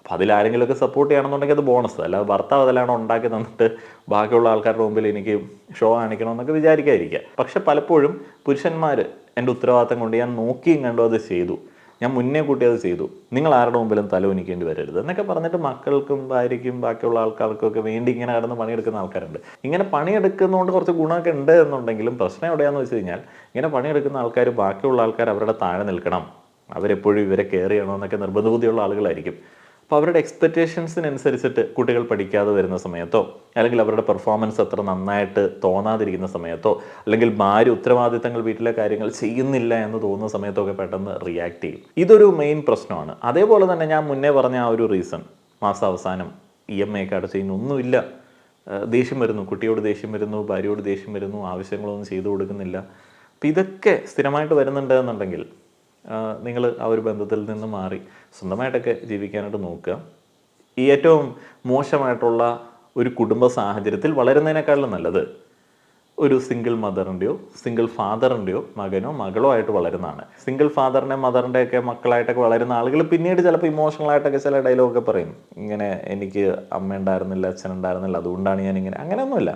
അപ്പോൾ അതിലാരെങ്കിലുമൊക്കെ സപ്പോർട്ട് ചെയ്യണമെന്നുണ്ടെങ്കിൽ അത് ബോണസ് അല്ലാതെ ഭർത്താവ് അതെല്ലാം ഉണ്ടാക്കി തന്നിട്ട് ബാക്കിയുള്ള ആൾക്കാരുടെ മുമ്പിൽ എനിക്ക് ഷോ കാണിക്കണമെന്നൊക്കെ വിചാരിക്കാതിരിക്കുക. പക്ഷെ പലപ്പോഴും പുരുഷന്മാർ എന്റെ ഉത്തരവാദിത്തം കൊണ്ട് ഞാൻ നോക്കിയും കണ്ടു അത് ചെയ്തു. ഞാൻ മുന്നേ കൂട്ടി അത് ചെയ്തു. നിങ്ങൾ ആരുടെ മുമ്പിലും തലോനിക്കേണ്ടി വരരുത് എന്നൊക്കെ പറഞ്ഞിട്ട് മക്കൾക്കും ഭാര്യയ്ക്കും ബാക്കിയുള്ള ആൾക്കാർക്കും ഒക്കെ വേണ്ടി ഇങ്ങനെ കടന്ന് പണിയെടുക്കുന്ന ആൾക്കാരുണ്ട്. ഇങ്ങനെ പണിയെടുക്കുന്നതുകൊണ്ട് കുറച്ച് ഗുണമൊക്കെ ഉണ്ട് എന്നുണ്ടെങ്കിലും പ്രശ്നം എവിടെയാണെന്ന് വെച്ച് കഴിഞ്ഞാൽ ഇങ്ങനെ പണിയെടുക്കുന്ന ആൾക്കാർ ബാക്കിയുള്ള ആൾക്കാർ അവരുടെ താഴെ നിൽക്കണം. അവരെപ്പോഴും ഇവരെ കെയർ ചെയ്യണമെന്നൊക്കെ നിർബന്ധബുദ്ധിയുള്ള ആളുകളായിരിക്കും. അപ്പോൾ അവരുടെ എക്സ്പെക്റ്റേഷൻസിനനുസരിച്ചിട്ട് കുട്ടികൾ പഠിക്കാതെ വരുന്ന സമയത്തോ അല്ലെങ്കിൽ അവരുടെ പെർഫോമൻസ് അത്ര നന്നായിട്ട് തോന്നാതിരിക്കുന്ന സമയത്തോ അല്ലെങ്കിൽ ഭാര്യ ഉത്തരവാദിത്തങ്ങൾ വീട്ടിലെ കാര്യങ്ങൾ ചെയ്യുന്നില്ല എന്ന് തോന്നുന്ന സമയത്തോ ഒക്കെ പെട്ടെന്ന് റിയാക്ട് ചെയ്യും. ഇതൊരു മെയിൻ പ്രശ്നമാണ്. അതേപോലെ തന്നെ ഞാൻ മുന്നേ പറഞ്ഞ ആ ഒരു റീസൺ മാസാവസാനം ഇ എം ഐ ഒക്കെ അടച്ച് ഒന്നുമില്ല. ഏഹ് ദേഷ്യം വരുന്നു. കുട്ടിയോട് ദേഷ്യം വരുന്നു ഭാര്യയോട് ദേഷ്യം വരുന്നു ആവശ്യങ്ങളൊന്നും ചെയ്തു കൊടുക്കുന്നില്ല. അപ്പം ഇതൊക്കെ സ്ഥിരമായിട്ട് വരുന്നുണ്ട് എന്നുണ്ടെങ്കിൽ നിങ്ങൾ ആ ഒരു ബന്ധത്തിൽ നിന്ന് മാറി സ്വന്തമായിട്ടൊക്കെ ജീവിക്കാനായിട്ട് നോക്കുക. ഈ ഏറ്റവും മോശമായിട്ടുള്ള ഒരു കുടുംബ സാഹചര്യത്തിൽ വളരുന്നതിനേക്കാളും നല്ലത് ഒരു സിംഗിൾ മദറിന്റെയോ സിംഗിൾ ഫാദറിന്റെയോ മകനോ മകളോ ആയിട്ട് വളരുന്നതാണ്. സിംഗിൾ ഫാദറിന്റെ മദറിന്റെ ഒക്കെ മക്കളായിട്ടൊക്കെ വളരുന്ന ആളുകൾ പിന്നീട് ചിലപ്പോൾ ഇമോഷണൽ ആയിട്ടൊക്കെ ചില ഡയലോഗൊക്കെ പറയും. ഇങ്ങനെ എനിക്ക് അമ്മ ഉണ്ടായിരുന്നില്ല അച്ഛൻ ഉണ്ടായിരുന്നില്ല അതുകൊണ്ടാണ് ഞാൻ ഇങ്ങനെ അങ്ങനെയൊന്നുമില്ല.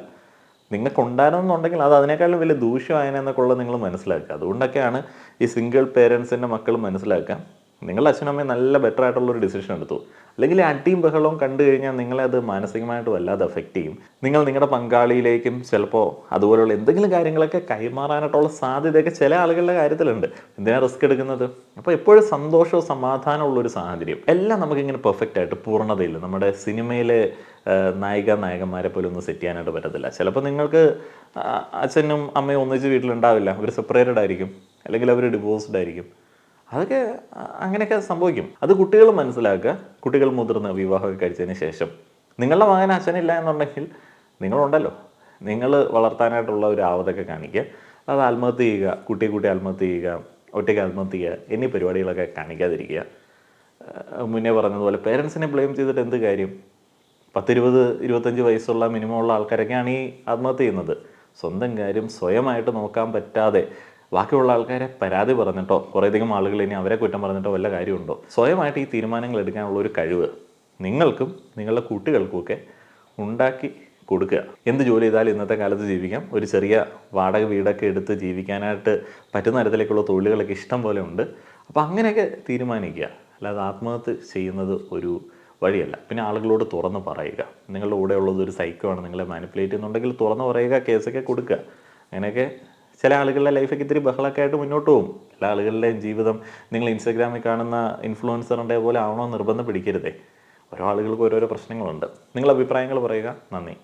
നിങ്ങൾക്ക് ഉണ്ടായിരുന്നെന്നുണ്ടെങ്കിൽ അത് അതിനേക്കാളും വലിയ ദൂഷ്യമായതിനെന്നൊക്കെ ഉള്ളത് നിങ്ങൾ മനസ്സിലാക്കുക. അതുകൊണ്ടൊക്കെയാണ് ഈ സിംഗിൾ പേരൻസിന്റെ മക്കൾ മനസ്സിലാക്കുക. നിങ്ങളുടെ അച്ഛനും അമ്മയും നല്ല ബെറ്റർ ആയിട്ടുള്ള ഒരു ഡിസിഷൻ എടുത്തു. അല്ലെങ്കിൽ അടിയും ബഹളവും കണ്ടു കഴിഞ്ഞാൽ നിങ്ങളെ അത് മാനസികമായിട്ട് വല്ലാതെ എഫക്റ്റ് ചെയ്യും. നിങ്ങൾ നിങ്ങളുടെ പങ്കാളിയിലേക്കും ചിലപ്പോൾ അതുപോലെയുള്ള എന്തെങ്കിലും കാര്യങ്ങളൊക്കെ കൈമാറാനായിട്ടുള്ള സാധ്യതയൊക്കെ ചില ആളുകളുടെ കാര്യത്തിലുണ്ട്. എന്തിനാ റിസ്ക് എടുക്കുന്നത്? അപ്പോൾ എപ്പോഴും സന്തോഷവും സമാധാനവും ഉള്ളൊരു സാഹചര്യം. എല്ലാം നമുക്കിങ്ങനെ പെർഫെക്റ്റ് ആയിട്ട് പൂർണതയില്ല. നമ്മുടെ സിനിമയിലെ നായിക നായകന്മാരെ പോലും ഒന്നും സെറ്റ് ചെയ്യാനായിട്ട് പറ്റത്തില്ല. ചിലപ്പോൾ നിങ്ങൾക്ക് അച്ഛനും അമ്മയും ഒന്നിച്ച് വീട്ടിലുണ്ടാവില്ല. അവർ സെപ്പറേറ്റഡ് ആയിരിക്കും. അല്ലെങ്കിൽ അവർ ഡിവോഴ്സ്ഡ് ആയിരിക്കും. അതൊക്കെ അങ്ങനെയൊക്കെ സംഭവിക്കും. അത് കുട്ടികൾ മനസ്സിലാക്കുക. കുട്ടികൾ മുതിർന്ന് വിവാഹമൊക്കെ കഴിച്ചതിന് ശേഷം. നിങ്ങളുടെ മകൻ അച്ഛനില്ല എന്നുണ്ടെങ്കിൽ നിങ്ങളുണ്ടല്ലോ. നിങ്ങൾ വളർത്താനായിട്ടുള്ള ഒരു ആവതൊക്കെ കാണിക്കുക. അത് ആത്മഹത്യ ചെയ്യുക. കുട്ടിയെ കുട്ടി ആത്മഹത്യ ചെയ്യുക. ഒറ്റയ്ക്ക് ആത്മഹത്യ ചെയ്യുക. എന്നീ പരിപാടികളൊക്കെ കാണിക്കാതിരിക്കുക. മുന്നേ പറഞ്ഞതുപോലെ പേരൻസിനെ ബ്ലെയിം ചെയ്തിട്ട് എന്ത് കാര്യം? പത്തിരുപത് ഇരുപത്തഞ്ച് വയസ്സുള്ള മിനിമം ഉള്ള ആൾക്കാരൊക്കെയാണ് ഈ ആത്മഹത്യ ചെയ്യുന്നത്. സ്വന്തം കാര്യം സ്വയമായിട്ട് നോക്കാൻ പറ്റാതെ ബാക്കിയുള്ള ആൾക്കാരെ പരാതി പറഞ്ഞിട്ടോ കുറേയധികം ആളുകൾ ഇനി അവരെ കുറ്റം പറഞ്ഞിട്ടോ വല്ല കാര്യമുണ്ടോ? സ്വയമായിട്ട് ഈ തീരുമാനങ്ങൾ എടുക്കാനുള്ള ഒരു കഴിവ് നിങ്ങൾക്കും നിങ്ങളുടെ കുട്ടികൾക്കുമൊക്കെ ഉണ്ടാക്കി കൊടുക്കുക. എന്ത് ജോലി ചെയ്താലും ഇന്നത്തെ കാലത്ത് ജീവിക്കാം. ഒരു ചെറിയ വാടക വീടൊക്കെ എടുത്ത് ജീവിക്കാനായിട്ട് പറ്റുന്ന തരത്തിലേക്കുള്ള തൊഴിലുകളൊക്കെ ഇഷ്ടം പോലെ ഉണ്ട്. അപ്പോൾ അങ്ങനെയൊക്കെ തീരുമാനിക്കുക. അല്ലാതെ ആത്മഹത്യ ചെയ്യുന്നത് ഒരു വഴിയല്ല. പിന്നെ ആളുകളോട് തുറന്ന് പറയുക. നിങ്ങളുടെ കൂടെ ഉള്ളത് ഒരു സൈക്കോ ആണ് നിങ്ങളെ മാനിപ്പുലേറ്റ് ചെയ്യുന്നുണ്ടെങ്കിൽ തുറന്ന് പറയുക കേസൊക്കെ കൊടുക്കുക. അങ്ങനെയൊക്കെ ചില ആളുകളുടെ ലൈഫൊക്കെ ഇത്തിരി ബഹളമൊക്കെ ആയിട്ട് മുന്നോട്ട് പോകും. എല്ലാ ആളുകളുടെയും ജീവിതം നിങ്ങൾ ഇൻസ്റ്റാഗ്രാമിൽ കാണുന്ന ഇൻഫ്ലുവൻസറിന്റെ പോലെ ആവണമെന്ന് നിർബന്ധം പിടിക്കരുതേ. ഓരോ ആളുകൾക്ക് ഓരോരോ പ്രശ്നങ്ങളുണ്ട്. നിങ്ങളുടെ അഭിപ്രായങ്ങൾ പറയുക. നന്ദി.